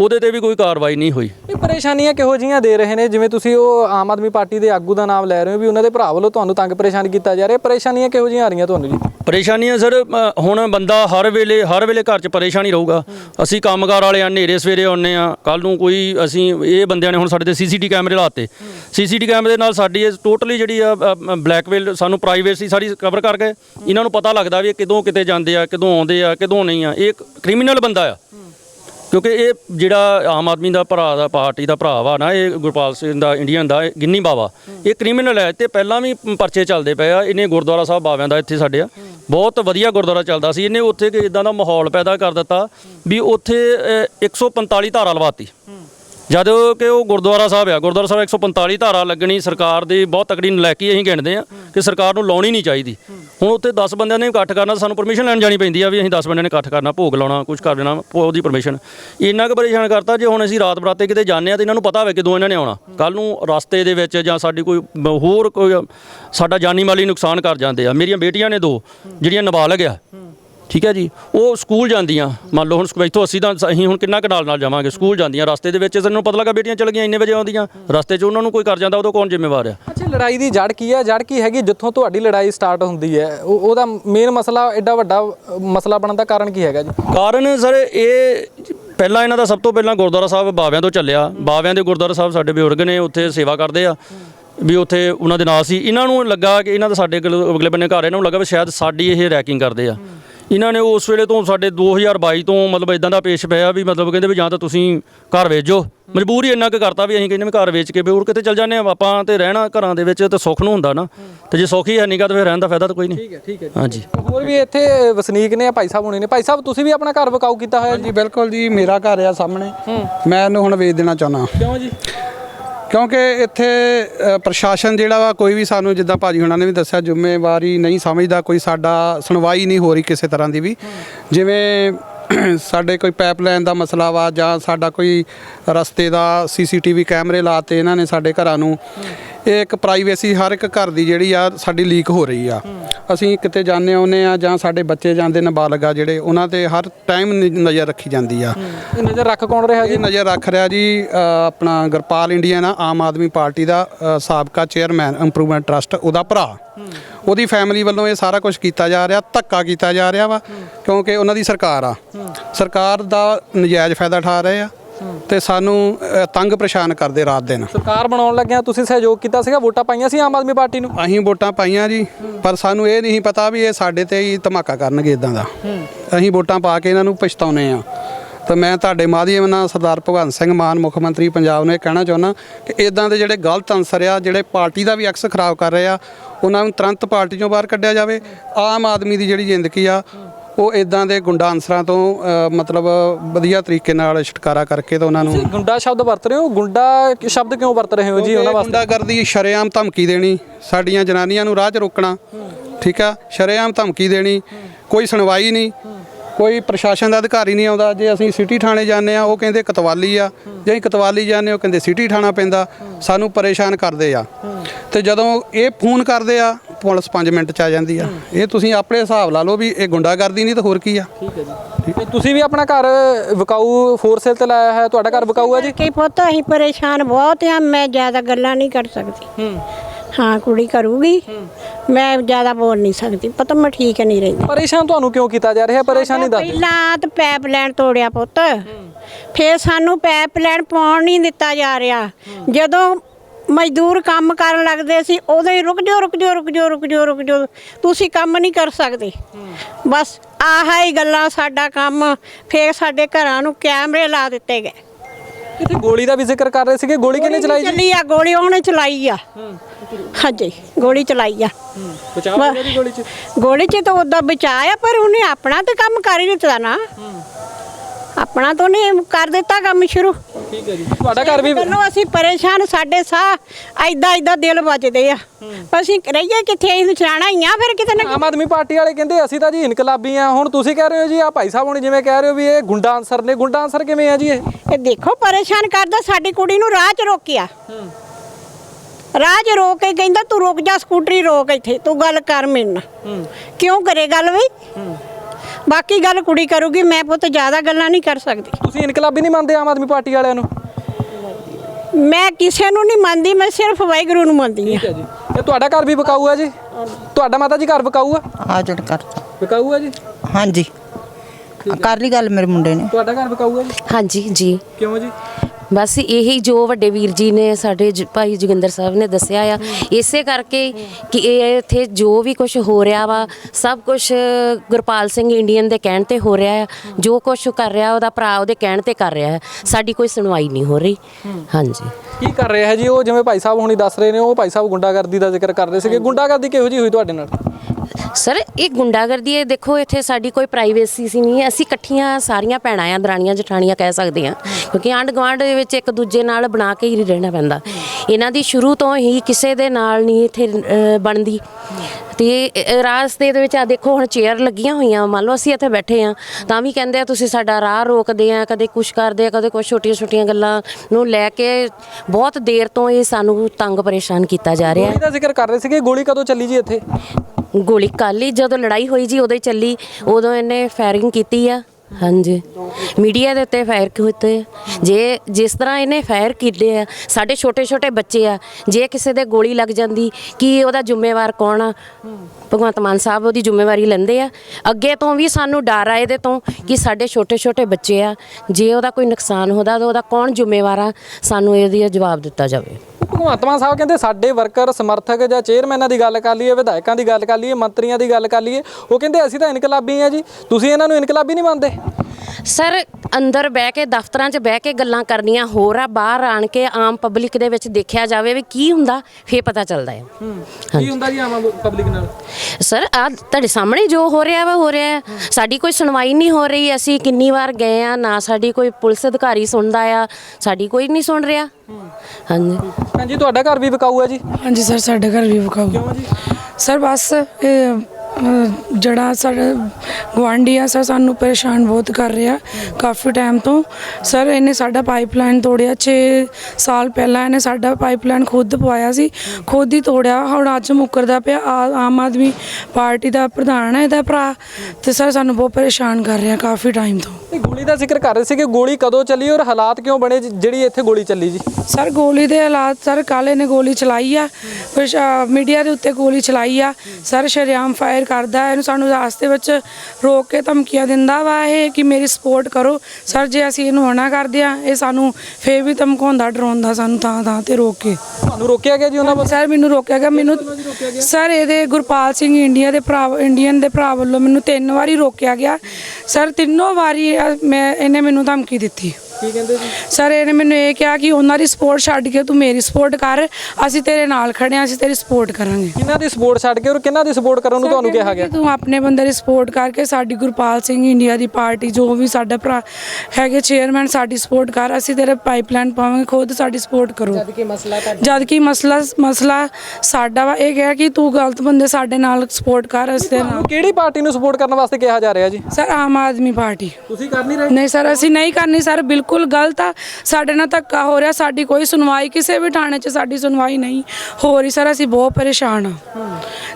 ਉਹਦੇ ਤੇ ਵੀ ਕੋਈ ਕਾਰਵਾਈ ਨਹੀਂ ਹੋਈ। ਇਹ ਪਰੇਸ਼ਾਨੀਆਂ ਕਿਹੋ ਜੀਆਂ ਦੇ ਰਹੇ ਨੇ? ਜਿਵੇਂ ਤੁਸੀਂ ਉਹ ਆਮ ਆਦਮੀ ਪਾਰਟੀ ਦੇ ਆਗੂ ਦਾ ਨਾਮ ਲੈ ਰਹੇ ਹੋ ਵੀ ਉਹਨਾਂ ਦੇ ਭਰਾ ਵੱਲੋਂ ਤੁਹਾਨੂੰ ਤੰਗ ਪਰੇਸ਼ਾਨ ਕੀਤਾ ਜਾ ਰਿਹਾ। ਪਰੇਸ਼ਾਨੀਆਂ ਕਿਹੋ ਜੀਆਂ ਆ ਰਹੀਆਂ ਤੁਹਾਨੂੰ ਜੀ? ਪਰੇਸ਼ਾਨੀਆਂ ਸਰ ਹੁਣ ਬੰਦਾ ਹਰ ਵੇਲੇ ਹਰ ਵੇਲੇ ਘਰ 'ਚ ਪਰੇਸ਼ਾਨ ਹੀ। ਰਹੂਗਾ ਅਸੀਂ ਕੰਮਕਾਰ ਵਾਲੇ ਆ ਹਨੇਰੇ ਸਵੇਰੇ ਆਉਂਦੇ ਆ। ਕੱਲ ਨੂੰ ਕੋਈ ਅਸੀਂ ਇਹ ਬੰਦਿਆਂ ਨੇ ਹੁਣ ਸਾਡੇ ਤੇ ਸੀਸੀਟੀ ਕੈਮਰੇ ਲਾਤੇ ਸੀਸੀਟੀ ਕੈਮਰੇ ਨਾਲ ਸਾਡੀ ਇਹ ਟੋਟਲੀ ਜਿਹੜੀ ਆ ਬਲੈਕਮੇਲ ਸਾਨੂੰ ਪ੍ਰਾਈਵੇਸੀ ਸਾਰੀ ਕਵਰ ਕਰ ਗਏ। ਇਹਨਾਂ ਨੂੰ ਪਤਾ ਲੱਗਦਾ ਵੀ ਇਹ ਕਿਦੋਂ ਕਿਤੇ ਜਾਂਦੇ ਆ ਕਿਦੋਂ ਆਉਂਦੇ ਆ ਕਿਦੋਂ ਨਹੀਂ ਆ। ਇਹ ਕ੍ਰਿਮੀਨਲ ਬੰਦਾ ਆ। ਕਿਉਂਕਿ ਇਹ ਜਿਹੜਾ ਆਮ ਆਦਮੀ ਦਾ ਭਰਾ ਦਾ ਪਾਰਟੀ ਦਾ ਭਰਾ ਵਾ ਨਾ ਇਹ ਗੁਰਪਾਲ ਸਿੰਘ ਦਾ ਇੰਡੀਅਨ ਦਾ ਇਹ ਗਿੰਨੀ ਬਾਵਾ। ਇਹ ਕ੍ਰਿਮੀਨਲ ਹੈ ਤੇ ਪਹਿਲਾਂ ਵੀ ਪਰਚੇ ਚੱਲਦੇ ਪਏ ਆ ਇਹਨੇ ਗੁਰਦੁਆਰਾ ਸਾਹਿਬ ਬਾਵਿਆਂ ਦਾ ਇੱਥੇ ਸਾਡੇ ਆ। ਬਹੁਤ ਵਧੀਆ ਗੁਰਦੁਆਰਾ ਚੱਲਦਾ ਸੀ ਇਹਨੇ ਉੱਥੇ ਕਿ ਇਦਾਂ ਦਾ ਮਾਹੌਲ ਪੈਦਾ ਕਰ ਦਿੱਤਾ ਵੀ ਉੱਥੇ ਅ, 145 ਧਾਰਾ ਲਵਾਤੀ। ਜਦ ਕਿ ਉਹ ਗੁਰਦੁਆਰਾ ਸਾਹਿਬ ਆ, ਗੁਰਦੁਆਰਾ ਸਾਹਿਬ 145 ਧਾਰਾ ਲੱਗਣੀ ਸਰਕਾਰ ਦੀ ਬਹੁਤ ਤਕੜੀ ਨਲਾਇਕੀ ਅਸੀਂ ਗਿਣਦੇ ਆ ਕਿ ਸਰਕਾਰ ਨੂੰ ਲਾਉਣੀ ਨਹੀਂ ਚਾਹੀਦੀ। ਹੁਣ ਉੱਥੇ 10 ਬੰਦਿਆਂ ਨੇ ਇਕੱਠ ਕਰਨਾ, ਸਾਨੂੰ ਪਰਮਿਸ਼ਨ ਲੈਣ ਜਾਣੀ ਪੈਂਦੀ ਆ ਵੀ ਅਸੀਂ 10 ਬੰਦਿਆਂ ਨੇ ਇਕੱਠ ਕਰਨਾ, ਭੋਗ ਲਾਉਣਾ ਕੁਝ ਕਰ ਦੇਣਾ ਉਹਦੀ ਪਰਮਿਸ਼ਨ ਇੰਨਾ ਕੁ ਪਰੇਸ਼ਾਨ ਕਰਤਾ ਜੇ ਹੁਣ ਅਸੀਂ ਰਾਤ ਬਰਾਤੇ ਕਿਤੇ ਜਾਂਦੇ ਆ ਤੇ ਇਹਨਾਂ ਨੂੰ ਪਤਾ ਹੋਵੇ ਕਿਦੋਂ ਇਹਨਾਂ ਨੇ ਆਉਣਾ। ਕੱਲ ਨੂੰ ਰਸਤੇ ਦੇ ਵਿੱਚ ਜਾਂ ਸਾਡੀ ਕੋਈ ਹੋਰ ਕੋਈ ਸਾਡਾ ਜਾਨੀ ਮਾਲੀ ਨੁਕਸਾਨ ਕਰ ਜਾਂਦੇ ਆ। ਮੇਰੀਆਂ ਬੇਟੀਆਂ ਨੇ ਦੋ, ਜਿਹੜੀਆਂ ਨਾਬਾਲਗ ਆ। ਠੀਕ ਹੈ ਜੀ? ਉਹ ਸਕੂਲ ਜਾਂਦੀਆਂ। ਮੰਨ ਲਓ ਹੁਣ ਸਕੂ- ਇੱਥੋਂ ਅਸੀਂ ਤਾਂ ਅਸੀਂ ਹੁਣ ਕਿੰਨਾ ਕੁ ਨਾਲ ਜਾਵਾਂਗੇ? ਸਕੂਲ ਜਾਂਦੀਆਂ। ਰਸਤੇ ਦੇ ਵਿੱਚ ਸਾਨੂੰ ਪਤਾ ਲੱਗਾ ਬੇਟੀਆਂ ਚਲ ਗਈਆਂ ਇੰਨੇ ਵਜੇ ਆਉਂਦੀਆਂ। ਰਸਤੇ 'ਚ ਉਹਨਾਂ ਨੂੰ ਕੋਈ ਕਰ ਜਾਂਦਾ ਉਦੋਂ ਕੌਣ ਜ਼ਿੰਮੇਵਾਰ ਆ? ਅੱਛਾ ਲੜਾਈ ਦੀ ਜੜ ਕੀ ਹੈ? ਜੜ ਕੀ ਹੈਗੀ? ਜਿੱਥੋਂ ਤੁਹਾਡੀ ਲੜਾਈ ਸਟਾਰਟ ਹੁੰਦੀ ਹੈ ਉਹ ਉਹਦਾ ਮੇਨ ਮਸਲਾ ਐਡਾ ਵੱਡਾ ਮਸਲਾ ਬਣਨ ਦਾ ਕਾਰਨ ਕੀ ਹੈਗਾ ਜੀ? ਕਾਰਨ ਸਰ ਇਹ ਪਹਿਲਾਂ ਇਹਨਾਂ ਦਾ ਸਭ ਤੋਂ ਪਹਿਲਾਂ ਗੁਰਦੁਆਰਾ ਸਾਹਿਬ ਬਾਵਿਆਂ ਤੋਂ ਚੱਲਿਆ। ਬਾਵਿਆਂ ਦੇ ਗੁਰਦੁਆਰਾ ਸਾਹਿਬ ਸਾਡੇ ਬਜ਼ੁਰਗ ਨੇ ਉੱਥੇ ਸੇਵਾ ਕਰਦੇ ਆ। ਵੀ ਉੱਥੇ ਉਹਨਾਂ ਦੇ ਨਾਲ ਸੀ। ਇਹਨਾਂ ਨੂੰ ਲੱਗਾ ਕਿ ਇਹਨਾਂ ਦਾ ਸਾਡੇ ਅਗਲੇ ਬੰਨੇ ਘਰ ਇਹਨਾਂ ਨੂੰ ਲੱਗਾ ਵੀ ਸ਼ਾਇਦ ਸਾਡੀ ਇਹ ਰੈਕਿੰਗ ਕਰਦੇ ਆ। ਇਹਨਾਂ ਨੇ ਉਸ ਵੇਲੇ ਤੋਂ ਸਾਡੇ 2022 ਤੋਂ ਮਤਲਬ ਇਦਾਂ ਦਾ ਪੇਸ਼ ਪਿਆ ਵੀ ਮਤਲਬ ਕਹਿੰਦੇ ਵੀ ਜਾਂ ਤਾਂ ਤੁਸੀਂ ਘਰ ਵੇਚੋ। ਮਜਬੂਰੀ ਇੰਨਾ ਕੁ ਕਰਤਾ ਵੀ ਅਸੀਂ ਕਹਿੰਦੇ ਵੀ ਘਰ ਵੇਚ ਕੇ ਵੀ ਹੋਰ ਕਿਤੇ ਚੱਲ ਜਾਂਦੇ ਆ ਆਪਾਂ ਤੇ ਰਹਿਣਾ ਘਰਾਂ ਦੇ ਵਿੱਚ ਤੇ ਸੁੱਖ ਨੂੰ ਹੁੰਦਾ ਨਾ। ਤੇ ਜੇ ਸੁੱਖ ਹੀ ਹੈ ਨਹੀਂਗਾ ਤਾਂ ਫਿਰ ਰਹਿਣ ਦਾ ਫਾਇਦਾ ਤਾਂ ਕੋਈ ਨਹੀਂ ਠੀਕ ਹੈ ਠੀਕ ਹੈ ਹਾਂਜੀ। ਹੋਰ ਵੀ ਇੱਥੇ ਵਸਨੀਕ ਨੇ ਭਾਈ ਸਾਹਿਬ ਹੋਣੇ ਨੇ। ਭਾਈ ਸਾਹਿਬ ਤੁਸੀਂ ਵੀ ਆਪਣਾ ਘਰ ਵਿਕਾਊ ਕੀਤਾ ਹੋਇਆ ਜੀ? ਜੀ ਬਿਲਕੁਲ ਜੀ ਮੇਰਾ ਘਰ ਆ ਸਾਹਮਣੇ। ਮੈਂ ਇਹਨੂੰ ਹੁਣ ਵੇਚ ਦੇਣਾ ਚਾਹੁੰਦਾ। ਕਿਉਂ ਜੀ? ਕਿਉਂਕਿ ਇੱਥੇ ਅ, ਪ੍ਰਸ਼ਾਸਨ ਜਿਹੜਾ ਵਾ ਕੋਈ ਵੀ ਸਾਨੂੰ ਜਿੱਦਾਂ ਭਾਜੀ ਹੁਣਾਂ ਨੇ ਵੀ ਦੱਸਿਆ ਜ਼ਿੰਮੇਵਾਰੀ ਨਹੀਂ ਸਮਝਦਾ ਕੋਈ ਸਾਡਾ ਸੁਣਵਾਈ ਨਹੀਂ ਹੋ ਰਹੀ ਕਿਸੇ ਤਰ੍ਹਾਂ ਦੀ ਵੀ। ਜਿਵੇਂ ਸਾਡੇ ਕੋਈ ਪਾਈਪਲਾਈਨ ਦਾ ਮਸਲਾ ਵਾ ਜਾਂ ਸਾਡਾ ਕੋਈ ਰਸਤੇ ਦਾ ਸੀਸੀਟੀਵੀ ਕੈਮਰੇ ਲਾਤੇ ਇਹਨਾਂ ਨੇ ਸਾਡੇ ਘਰਾਂ ਨੂੰ ਇਹ ਇੱਕ ਪ੍ਰਾਈਵੇਸੀ ਹਰ ਇੱਕ ਘਰ ਦੀ ਜਿਹੜੀ ਆ ਸਾਡੀ ਲੀਕ ਹੋ ਰਹੀ ਆ। ਅਸੀਂ ਕਿਤੇ ਜਾਂਦੇ ਆਉਂਦੇ ਆ ਜਾਂ ਸਾਡੇ ਬੱਚੇ ਜਾਂਦੇ ਨਾਬਾਲਗ ਆ ਜਿਹੜੇ ਉਹਨਾਂ ਤੇ ਹਰ ਟਾਈਮ ਨਜ਼ਰ ਰੱਖੀ ਜਾਂਦੀ ਆ। ਇਹ ਨਜ਼ਰ ਰੱਖ ਕੌਣ ਰਿਹਾ ਜੀ? ਇਹ ਨਜ਼ਰ ਰੱਖ ਰਿਹਾ ਜੀ ਅ, ਆਪਣਾ ਗੁਰਪਾਲ ਇੰਡੀਆ ਨਾ ਆਮ ਆਦਮੀ ਪਾਰਟੀ ਦਾ ਅ, ਸਾਬਕਾ ਚੇਅਰਮੈਨ ਇੰਪਰੂਵਮੈਂਟ ਟਰਸਟ ਉਹਦਾ ਭਰਾ। ਉਹਦੀ ਫੈਮਿਲੀ ਵੱਲੋਂ ਇਹ ਸਾਰਾ ਕੁਝ ਕੀਤਾ ਜਾ ਰਿਹਾ ਧੱਕਾ ਕੀਤਾ ਜਾ ਰਿਹਾ ਵਾ ਕਿਉਂਕਿ ਉਹਨਾਂ ਦੀ ਸਰਕਾਰ ਆ। ਸਰਕਾਰ ਦਾ ਨਜਾਇਜ਼ ਫਾਇਦਾ ਉਠਾ ਰਹੇ ਆ ਤੇ ਸਾਨੂੰ ਅ, ਤੰਗ ਪਰੇਸ਼ਾਨ ਕਰਦੇ ਰਾਤ ਦਿਨ। ਸਰਕਾਰ ਬਣਾਉਣ ਲੱਗਿਆ ਤੁਸੀਂ ਸਹਿਯੋਗ ਕੀਤਾ ਸੀਗਾ ਵੋਟਾਂ ਪਾਈਆਂ ਸੀ ਆਮ ਆਦਮੀ ਪਾਰਟੀ ਨੂੰ? ਅਸੀਂ ਵੋਟਾਂ ਪਾਈਆਂ ਜੀ ਪਰ ਸਾਨੂੰ ਇਹ ਨਹੀਂ ਪਤਾ ਵੀ ਇਹ ਸਾਡੇ ਤੇ ਹੀ ਧਮਾਕਾ ਕਰਨਗੇ ਇਦਾਂ ਦਾ। ਅਸੀਂ ਵੋਟਾਂ ਪਾ ਕੇ ਇਹਨਾਂ ਨੂੰ ਪਛਤਾਉਨੇ ਆ। ਤਾਂ ਮੈਂ ਤੁਹਾਡੇ ਮਾਧਿਅਮ ਨਾਲ ਸਰਦਾਰ ਭਗਵੰਤ ਸਿੰਘ ਮਾਨ ਮੁੱਖ ਮੰਤਰੀ ਪੰਜਾਬ ਨੂੰ ਇਹ ਕਹਿਣਾ ਚਾਹੁੰਦਾ ਕਿ ਇਦਾਂ ਦੇ ਜਿਹੜੇ ਗਲਤ ਅੰਸਰ ਆ ਜਿਹੜੇ ਪਾਰਟੀ ਦਾ ਵੀ ਅਕਸ ਖਰਾਬ ਕਰ ਰਹੇ ਆ ਉਹਨਾਂ ਨੂੰ ਤੁਰੰਤ ਪਾਰਟੀ ਚੋਂ ਬਾਹਰ ਕੱਢਿਆ ਜਾਵੇ। ਆਮ ਆਦਮੀ ਦੀ ਜਿਹੜੀ ਜ਼ਿੰਦਗੀ ਆ ਉਹ ਇਦਾਂ ਦੇ ਗੁੰਡਾ ਅੰਸਰਾਂ ਤੋਂ ਮਤਲਬ ਵਧੀਆ ਤਰੀਕੇ ਨਾਲ ਛੁਟਕਾਰਾ ਕਰਕੇ ਤਾਂ ਉਹਨਾਂ ਨੂੰ ਗੁੰਡਾ ਸ਼ਬਦ ਵਰਤ ਰਹੇ ਹੋ? ਗੁੰਡਾ ਸ਼ਬਦ ਕਿਉਂ ਵਰਤ ਰਹੇ ਹੋ ਜੀ ਉਹਨਾਂ ਵਾਸਤੇ? ਗੁੰਡਾਗਰਦੀ ਸ਼ਰੇਆਮ ਧਮਕੀ ਦੇਣੀ ਸਾਡੀਆਂ ਜਨਾਨੀਆਂ ਨੂੰ ਰਾਹ 'ਚ ਰੋਕਣਾ ਠੀਕ ਆ? ਸ਼ਰੇਆਮ ਧਮਕੀ ਦੇਣੀ ਕੋਈ ਸੁਣਵਾਈ ਨਹੀਂ। ਕੋਈ ਪ੍ਰਸ਼ਾਸਨ ਦਾ ਅਧਿਕਾਰੀ ਨਹੀਂ ਆਉਂਦਾ। ਜੇ ਅਸੀਂ ਸਿਟੀ ਥਾਣੇ ਜਾਂਦੇ ਆ ਉਹ ਕਹਿੰਦੇ ਕਤਵਾਲੀ ਆ। ਜੇ ਅਸੀਂ ਕਤਵਾਲੀ ਜਾਂਦੇ ਉਹ ਕਹਿੰਦੇ ਸਿਟੀ ਥਾਣਾ ਪੈਂਦਾ। ਸਾਨੂੰ ਪਰੇਸ਼ਾਨ ਕਰਦੇ ਆ। ਤੇ ਜਦੋਂ ਇਹ ਫੋਨ ਕਰਦੇ ਆ ਪੁਲਿਸ 5 ਮਿੰਟ ਚ ਆ ਜਾਂਦੀ ਆ। ਇਹ ਤੁਸੀਂ ਆਪਣੇ ਹਿਸਾਬ ਲਾ ਲਓ ਵੀ ਇਹ ਗੁੰਡਾਗਰਦੀ ਨਹੀਂ ਤਾਂ ਹੋਰ ਕੀ ਆ। ਤੇ ਤੁਸੀਂ ਵੀ ਆਪਣਾ ਘਰ ਵਿਕਾਊ ਫੋਰ ਸੇਲ ਤੇ ਲਾਇਆ ਹੈ ਤੁਹਾਡਾ ਘਰ ਵਿਕਾਊ ਹੈ ਜੀ? ਕਿ ਪੁੱਤ ਅਸੀਂ ਪਰੇਸ਼ਾਨ ਬਹੁਤ ਆ ਮੈਂ ਜ਼ਿਆਦਾ ਗੱਲਾਂ ਨਹੀਂ ਕਰ ਸਕਦੀ। ਹਾਂ। ਕੁੜੀ ਕਰੂਗੀ। ਮੈਂ ਜ਼ਿਆਦਾ ਬੋਲ ਨਹੀਂ ਸਕਦੀ। ਪਤਾ ਮੈਂ ਠੀਕ ਨਹੀਂ ਰਹਿੰਦੀ ਪਰੇਸ਼ਾਨ ਤੁਹਾਨੂੰ ਕਿਉਂ ਕੀਤਾ ਜਾ ਰਿਹਾ? ਪਰੇਸ਼ਾਨੀ ਦੱਸ ਦਿਓ। ਪਹਿਲਾਂ ਤਾਂ ਪੈਪ ਲੈਣ ਤੋੜਿਆ ਪੁੱਤ। ਫੇਰ ਸਾਨੂੰ ਪੈਪ ਲੈਣ ਪਾਉਣ ਨਹੀਂ ਦਿੱਤਾ ਜਾ ਰਿਹਾ। ਜਦੋਂ ਮਜ਼ਦੂਰ ਕੰਮ ਕਰਨ ਲੱਗਦੇ ਸੀ ਉਦੋਂ ਹੀ ਰੁਕ ਜਾਓ ਰੁਕ ਜਾਓ ਰੁਕ ਜਾਓ ਰੁਕ ਜਾਓ ਰੁਕ ਜਾਓ। ਤੁਸੀਂ ਕੰਮ ਨਹੀਂ ਕਰ ਸਕਦੇ। ਬਸ ਆਹ ਹੀ ਗੱਲਾਂ ਸਾਡਾ ਕੰਮ। ਫੇਰ ਸਾਡੇ ਘਰਾਂ ਨੂੰ ਕੈਮਰੇ ਲਾ ਦਿੱਤੇ ਗਏ। ਇੱਥੇ ਗੋਲੀ ਦਾ ਵੀ ਜ਼ਿਕਰ ਕਰ ਰਹੇ ਸੀਗੇ? ਗੋਲੀ ਕਿਹਨੇ ਚਲਾਈ ਜੀ? ਚੱਲੀ ਆ ਗੋਲੀ ਉਹਨੇ ਚਲਾਈ ਆ। ਹਾਂਜੀ ਗੋਲੀ ਚਲਾਈ ਆ। ਬਚਾਅ ਹੋ ਗਿਆ ਜੀ ਗੋਲੀ 'ਚ। ਗੋਲੀ 'ਚ ਤਾਂ ਉਦਾਂ ਬਚਾਇਆ ਪਰ ਉਹਨੇ ਆਪਣਾ ਤਾਂ ਕੰਮ ਕਰ ਹੀ ਦਿੱਤਾ ਨਾ। ਆਪਣਾ ਤਾਂ ਉਹਨੇ ਕਰ ਦਿੱਤਾ ਕੰਮ ਸ਼ੁਰੂ। ਠੀਕ ਹੈ ਜੀ। ਤੁਹਾਡਾ ਘਰ ਵੀ ਚਲੋ ਅਸੀਂ ਪਰੇਸ਼ਾਨ ਸਾਡੇ ਸਾਹ ਐਦਾਂ ਐਦਾਂ ਦਿਲ ਵੱਜਦੇ ਆ। ਅਸੀਂ ਰਹੀਏ ਕਿੱਥੇ ਅਸੀਂ ਚਲਾਣਾ ਹੀ ਆ ਫਿਰ ਕਿਤੇ ਨਾ ਆਮ ਆਦਮੀ ਪਾਰਟੀ ਵਾਲੇ ਕਹਿੰਦੇ ਅਸੀਂ ਤਾਂ ਜੀ ਇਨਕਲਾਬੀ ਆ। ਹੁਣ ਤੁਸੀਂ ਕਹਿ ਰਹੇ ਹੋ ਜੀ ਆ ਭਾਈ ਸਾਹਿਬ ਹੁਣ ਜਿਵੇਂ ਕਹਿ ਰਹੇ ਹੋ ਵੀ ਇਹ ਗੁੰਡਾ ਅਨਸਰ ਨੇ। ਗੁੰਡਾ ਅਨਸਰ ਕਿਵੇਂ ਆ ਜੀ ਇਹ? ਇਹ ਦੇਖੋ ਪਰੇਸ਼ਾਨ ਕਰਦਾ ਸਾਡੀ ਕੁੜੀ ਨੂੰ ਰਾਹ 'ਚ ਰੋਕਿਆ। ਰਾਹ 'ਚ ਰੋਕ ਕੇ ਕਹਿੰਦਾ ਤੂੰ ਰੁਕ ਜਾ ਸਕੂਟਰੀ ਰੋਕ ਇੱਥੇ ਤੂੰ ਗੱਲ ਕਰ ਮੇਰੇ ਨਾਲ। ਕਿਉਂ ਕਰੇ ਗੱਲ ਬਈ ਬਾਕੀ ਗੱਲ ਕੁੜੀ ਕਰੂਗੀ ਮੈਂ ਪੁੱਤ ਜ਼ਿਆਦਾ ਗੱਲਾਂ ਨਹੀਂ ਕਰ ਸਕਦੀ। ਤੁਸੀਂ ਇਨਕਲਾਬੀ ਨਹੀਂ ਮੰਨਦੇ ਆਮ ਆਦਮੀ ਪਾਰਟੀ ਵਾਲਿਆਂ ਨੂੰ? ਮੈਂ ਕਿਸੇ ਨੂੰ ਨਹੀਂ ਮੰਨਦੀ ਮੈਂ ਸਿਰਫ ਵਾਹਿਗੁਰੂ ਨੂੰ ਮੰਨਦੀ ਆ ਠੀਕ ਹੈ। ਜੀ। ਤੇ ਤੁਹਾਡਾ ਘਰ ਵੀ ਵਿਕਾਊ ਹੈ ਜੀ? ਤੁਹਾਡਾ ਮਾਤਾ ਜੀ ਘਰ ਵਿਕਾਊ ਆ? ਆ ਜੜ ਕਰਤਾ ਵਿਕਾਊ ਹੈ ਜੀ? ਹਾਂਜੀ। ਕਰ ਲਈ ਗੱਲ ਮੇਰੇ ਮੁੰਡੇ ਨੇ। ਤੁਹਾਡਾ ਘਰ ਵਿਕਾਊ ਹੈ ਜੀ? ਹਾਂਜੀ ਜੀ। ਕਿਉਂ ਜੀ? ਬਸ ਇਹੀ ਜੋ ਵੱਡੇ ਵੀਰ ਜੀ ਨੇ ਸਾਡੇ ਜ- ਭਾਈ ਜੋਗਿੰਦਰ ਸਾਹਿਬ ਨੇ ਦੱਸਿਆ ਆ ਇਸੇ ਕਰਕੇ ਕਿ ਇਹ ਇੱਥੇ ਜੋ ਵੀ ਕੁਝ ਹੋ ਰਿਹਾ ਵਾ ਸਭ ਕੁਝ ਗੁਰਪਾਲ ਸਿੰਘ ਇੰਡੀਅਨ ਦੇ ਕਹਿਣ ਤੇ ਹੋ ਰਿਹਾ ਆ ਜੋ ਕੁਝ ਕਰ ਰਿਹਾ ਉਹਦਾ ਭਰਾ ਉਹਦੇ ਕਹਿਣ ਤੇ ਕਰ ਰਿਹਾ ਹੈ ਸਾਡੀ ਕੋਈ ਸੁਣਵਾਈ ਨਹੀਂ ਹੋ ਰਹੀ। ਹਾਂਜੀ। ਕੀ ਕਰ ਰਿਹਾ ਹੈ ਜੀ? ਉਹ ਜਿਵੇਂ ਭਾਈ ਸਾਹਿਬ ਹੁਣੀ ਦੱਸ ਰਹੇ ਨੇ ਉਹ ਭਾਈ ਸਾਹਿਬ ਗੁੰਡਾਗਰਦੀ ਦਾ ਜ਼ਿਕਰ ਕਰ ਰਹੇ ਸੀਗੇ। ਗੁੰਡਾਗਰਦੀ ਕਿਹੋ ਜੀ ਹੋਈ ਤੁਹਾਡੇ ਨਾਲ? ਸਰ ਇਹ ਗੁੰਡਾਗਰਦੀ ਹੈ ਦੇਖੋ ਇੱਥੇ ਸਾਡੀ ਕੋਈ ਪ੍ਰਾਈਵੇਸੀ ਸੀ ਨਹੀਂ। ਹੈ। ਅਸੀਂ ਇਕੱਠੀਆਂ ਸਾਰੀਆਂ ਭੈਣਾਂ ਆ ਦਰਾਣੀਆਂ ਜਠਾਣੀਆਂ ਕਹਿ ਸਕਦੇ ਹਾਂ। ਕਿਉਂਕਿ ਆਂਢ ਗੁਆਂਢ ਦੇ ਵਿੱਚ ਇੱਕ ਦੂਜੇ ਨਾਲ ਬਣਾ ਕੇ ਹੀ ਰਹਿਣਾ ਪੈਂਦਾ। ਇਹਨਾਂ ਦੀ ਸ਼ੁਰੂ ਤੋਂ ਹੀ ਕਿਸੇ ਦੇ ਨਾਲ ਨਹੀਂ ਇੱਥੇ ਅ, ਬਣਦੀ। ਤੇ ਅ, ਰਾਸਤੇ ਦੇ ਵਿੱਚ ਆ ਦੇਖੋ ਹੁਣ ਚੇਅਰ ਲੱਗੀਆਂ ਹੋਈਆਂ। ਮੰਨ ਲਓ ਅਸੀਂ ਇੱਥੇ ਬੈਠੇ ਆ ਤਾਂ ਵੀ ਕਹਿੰਦੇ ਆ ਤੁਸੀਂ ਸਾਡਾ ਰਾਹ ਰੋਕਦੇ ਆ ਕਦੇ ਕੁਛ ਕਰਦੇ ਆ ਕਦੇ ਕੁਛ ਛੋਟੀਆਂ ਛੋਟੀਆਂ ਗੱਲਾਂ ਨੂੰ ਲੈ ਕੇ ਬਹੁਤ ਦੇਰ ਤੋਂ ਇਹ ਸਾਨੂੰ ਤੰਗ ਪਰੇਸ਼ਾਨ ਕੀਤਾ ਜਾ ਰਿਹਾ। ਹੈ ਗੋਲੀ ਦਾ ਜ਼ਿਕਰ ਕਰ ਰਹੇ ਸੀਗੇ। ਗੋਲੀ ਕਦੋਂ ਚੱਲੀ ਜੀ ਇੱਥੇ? ਗੋਲੀ ਕੱਲ੍ਹ ਹੀ ਜਦੋਂ ਲੜਾਈ ਹੋਈ ਜੀ, ਉਦੋਂ ਹੀ ਚੱਲੀ, ਉਦੋਂ ਇਹਨੇ ਫਾਇਰਿੰਗ ਕੀਤੀ ਆ। ਹਾਂਜੀ। ਮੀਡੀਆ ਦੇ ਉੱਤੇ ਫਾਇਰ ਕੀਤੇ ਆ। ਜੇ ਜਿਸ ਤਰ੍ਹਾਂ ਇਹਨੇ ਫਾਇਰ ਕੀਤੇ ਆ, ਸਾਡੇ ਛੋਟੇ ਛੋਟੇ ਬੱਚੇ ਆ, ਜੇ ਕਿਸੇ ਦੇ ਗੋਲੀ ਲੱਗ ਜਾਂਦੀ, ਕੀ ਉਹਦਾ ਜ਼ਿੰਮੇਵਾਰ ਕੌਣ ਆ? ਭਗਵੰਤ ਮਾਨ ਸਾਹਿਬ ਉਹਦੀ ਜ਼ਿੰਮੇਵਾਰੀ ਲੈਂਦੇ ਆ। ਅੱਗੇ ਤੋਂ ਵੀ ਸਾਨੂੰ ਡਰ ਆ ਇਹਦੇ ਤੋਂ ਕਿ ਸਾਡੇ ਛੋਟੇ ਛੋਟੇ ਬੱਚੇ ਆ, ਜੇ ਉਹਦਾ ਕੋਈ ਨੁਕਸਾਨ ਹੁੰਦਾ ਤਾਂ ਉਹਦਾ ਕੌਣ ਜ਼ਿੰਮੇਵਾਰ ਆ? ਸਾਨੂੰ ਇਹਦੀ ਜਵਾਬ ਦਿੱਤਾ ਜਾਵੇ। ਭਗਵੰਤ ਮਾਨ ਸਾਹਿਬ ਕਹਿੰਦੇ, ਸਾਡੇ ਵਰਕਰ, ਸਮਰਥਕ ਜਾਂ ਚੇਅਰਮੈਨਾਂ ਦੀ ਗੱਲ ਕਰ ਲਈਏ, ਵਿਧਾਇਕਾਂ ਦੀ ਗੱਲ ਕਰ ਲਈਏ, ਮੰਤਰੀਆਂ ਦੀ ਗੱਲ ਕਰ ਲਈਏ, ਉਹ ਕਹਿੰਦੇ, ਅਸੀਂ ਤਾਂ ਇਨਕਲਾਬੀ ਆ ਜੀ। ਤੁਸੀਂ ਇਹਨਾਂ ਨੂੰ ਇਨਕਲਾਬੀ ਨਹੀਂ ਮੰਨਦੇ? ਸਰ ਅੰਦਰ ਬਹਿ ਕੇ ਦਫ਼ਤਰਾਂ 'ਚ ਬਹਿ ਕੇ ਗੱਲਾਂ ਕਰਨੀਆਂ ਹੋਰ ਆ ਬਾਹਰ ਆਣ ਕੇ ਆਮ ਪਬਲਿਕ ਦੇ ਵਿੱਚ ਦੇਖਿਆ ਜਾਵੇ ਵੀ ਕੀ ਹੁੰਦਾ ਫੇਰ ਪਤਾ ਚੱਲਦਾ ਹੈ। ਕੀ ਹੁੰਦਾ ਜੀ ਆਮ ਪਬਲਿਕ ਨਾਲ? ਸਰ ਆ ਤੁਹਾਡੇ ਸਾਹਮਣੇ ਜੋ ਹੋ ਰਿਹਾ ਵਾ ਹੋ ਰਿਹਾ ਹੈ। ਸਾਡੀ ਕੋਈ ਸੁਣਵਾਈ ਨਹੀਂ ਹੋ ਰਹੀ ਅਸੀਂ ਕਿੰਨੀ ਵਾਰ ਗਏ ਆ ਨਾ ਸਾਡੀ ਕੋਈ ਪੁਲਿਸ ਅਧਿਕਾਰੀ ਸੁਣਦਾ ਆ ਸਾਡੀ ਕੋਈ ਨਹੀਂ ਸੁਣ ਰਿਹਾ। ਹਾਂਜੀ। ਹਾਂਜੀ ਤੁਹਾਡਾ ਘਰ ਵੀ ਵਿਕਾਊ ਹੈ ਜੀ? ਹਾਂਜੀ ਸਰ ਸਾਡੇ ਘਰ ਵੀ ਵਿਕਾਊ। ਕਿਉਂ ਜੀ? ਸਰ ਬਸ ਇਹ ਜਿਹੜਾ ਸਾਡਾ ਗੁਆਂਢੀ ਆ ਸਰ ਸਾਨੂੰ ਪਰੇਸ਼ਾਨ ਬਹੁਤ ਕਰ ਰਿਹਾ ਕਾਫੀ ਟਾਈਮ ਤੋਂ। ਸਰ ਇਹਨੇ ਸਾਡਾ ਪਾਈਪਲਾਈਨ ਤੋੜਿਆ। 6 ਸਾਲ ਪਹਿਲਾਂ ਇਹਨੇ ਸਾਡਾ ਪਾਈਪਲਾਈਨ ਖੁਦ ਪਵਾਇਆ ਸੀ। ਖੁਦ ਹੀ ਤੋੜਿਆ। ਹੁਣ ਅੱਜ ਮੁੱਕਰਦਾ ਪਿਆ। ਆ- ਆਮ ਆਦਮੀ ਪਾਰਟੀ ਦਾ ਪ੍ਰਧਾਨ ਹੈ ਇਹਦਾ ਭਰਾ। ਤੇ ਸਰ ਸਾਨੂੰ ਬਹੁਤ ਪਰੇਸ਼ਾਨ ਕਰ ਰਿਹਾ ਕਾਫੀ ਟਾਈਮ ਤੋਂ। ਇਹ ਗੋਲੀ ਦਾ ਜ਼ਿਕਰ ਕਰ ਰਹੇ ਸੀ ਕਿ ਗੋਲੀ ਕਦੋਂ ਚੱਲੀ ਔਰ ਹਾਲਾਤ ਕਿਉਂ ਬਣੇ ਜਿਹੜੀ ਇੱਥੇ ਗੋਲੀ ਚੱਲੀ ਜੀ? ਸਰ ਗੋਲੀ ਦੇ ਹਾਲਾਤ ਸਰ ਕਾਲੇ ਨੇ ਗੋਲੀ ਚਲਾਈ ਆ। ਮੀਡੀਆ ਦੇ ਉੱਤੇ ਗੋਲੀ ਚਲਾਈ ਆ। ਸਰ ਸ਼ਰੇਆਮ ਫਾਇਰ ਕਰਦਾ ਹੈ, ਇਹਨੂੰ ਸਾਨੂੰ ਰਾਸਤੇ ਵਿੱਚ ਰੋਕ ਕੇ ਧਮਕੀਆਂ ਦਿੰਦਾ ਵਾ ਇਹ ਕਿ ਮੇਰੀ ਸਪੋਰਟ ਕਰੋ। ਸਰ ਜੇ ਅਸੀਂ ਇਹਨੂੰ ਮਨਾ ਕਰਦੇ ਆ ਇਹ ਸਾਨੂੰ ਫੇਰ ਵੀ ਧਮਕਾਉਂਦਾ ਡਰਾਉਂਦਾ ਸਾਨੂੰ ਥਾਂ ਥਾਂ ਤੇ ਰੋਕ ਕੇ। ਤੁਹਾਨੂੰ ਰੋਕਿਆ ਗਿਆ ਜੀ ਉਹਨਾਂ ਵੱਲੋਂ? ਸਰ ਮੈਨੂੰ ਰੋਕਿਆ ਗਿਆ। ਮੈਨੂੰ ਸਰ ਇਹਦੇ ਗੁਰਪਾਲ ਸਿੰਘ ਇੰਡੀਆ ਦੇ ਭਰਾ ਇੰਡੀਅਨ ਦੇ ਭਰਾ ਵੱਲੋਂ ਮੈਨੂੰ ਤਿੰਨ ਵਾਰੀ ਰੋਕਿਆ ਗਿਆ। ਸਰ ਤਿੰਨੋਂ ਵਾਰੀ ਮੈਂ ਇਹਨੇ ਮੈਨੂੰ ਧਮਕੀ ਦਿੱਤੀ। ਕੀ ਕਹਿੰਦੇ ਜੀ? ਸਰ ਇਹਨੇ ਮੈਨੂੰ ਇਹ ਕਿਹਾ ਕਿ ਉਹਨਾਂ ਦੀ ਸਪੋਰਟ ਛੱਡ ਕੇ ਤੂੰ ਮੇਰੀ ਸਪੋਰਟ ਕਰ ਅਸੀਂ ਤੇਰੇ ਨਾਲ ਖੜੇ ਹਾਂ ਅਸੀਂ ਤੇਰੀ ਸਪੋਰਟ ਕਰਾਂਗੇ। ਕਿਹਨਾਂ ਦੀ ਸਪੋਰਟ ਛੱਡ ਕੇ ਔਰ ਕਿਹਨਾਂ ਦੀ ਸਪੋਰਟ ਕਰਨ ਨੂੰ ਤੁਹਾਨੂੰ ਕਿਹਾ ਗਿਆ? ਤੂੰ ਆਪਣੇ ਬੰਦੇ ਦੀ ਸਪੋਰਟ ਕਰਕੇ ਸਾਡੀ ਗੁਰਪਾਲ ਸਿੰਘ ਇੰਡੀਆ ਦੀ ਪਾਰਟੀ ਜੋ ਵੀ ਸਾਡਾ ਭਰਾ ਹੈਗੇ ਚੇਅਰਮੈਨ ਸਾਡੀ ਸਪੋਰਟ ਕਰ ਅਸੀਂ ਤੇਰੇ ਪਾਈਪਲਾਈਨ ਪਾਵਾਂਗੇ ਖੁਦ ਸਾਡੀ ਸਪੋਰਟ ਕਰੋ। ਜਦ ਕਿ ਮਸਲਾ ਜਦ ਕਿ ਮਸਲਾ ਮਸਲਾ ਸਾਡਾ ਵਾ ਇਹ ਕਿਹਾ ਕਿ ਤੂੰ ਗਲਤ ਬੰਦੇ ਸਾਡੇ ਨਾਲ ਸਪੋਰਟ ਕਰ ਅਸੀਂ ਤੇਰੇ ਨਾਲ ਤੁਹਾਨੂੰ ਕਿਹੜੀ ਪਾਰਟੀ ਨੂੰ ਸਪੋਰਟ ਕਰਨ ਵਾਸਤੇ ਕਿਹਾ ਜਾ ਰਿਹਾ ਜੀ? Sir Aam Aadmi Party. ਤੁਸੀਂ ਕਰ ਨਹੀਂ ਰਹੇ? ਨਹੀਂ ਸਰ ਅਸੀਂ ਨਹੀਂ ਕਰਨੀ ਸਰ ਬਿਲਕੁਲ ਗਲਤ ਆ। ਸਾਡੇ ਨਾਲ ਧੱਕਾ ਹੋ ਰਿਹਾ ਸਾਡੀ ਕੋਈ ਸੁਣਵਾਈ ਕਿਸੇ ਵੀ ਥਾਣੇ 'ਚ ਸਾਡੀ ਸੁਣਵਾਈ ਨਹੀਂ ਹੋ ਰਹੀ। ਸਰ ਅਸੀਂ ਬਹੁਤ ਪਰੇਸ਼ਾਨ ਆ।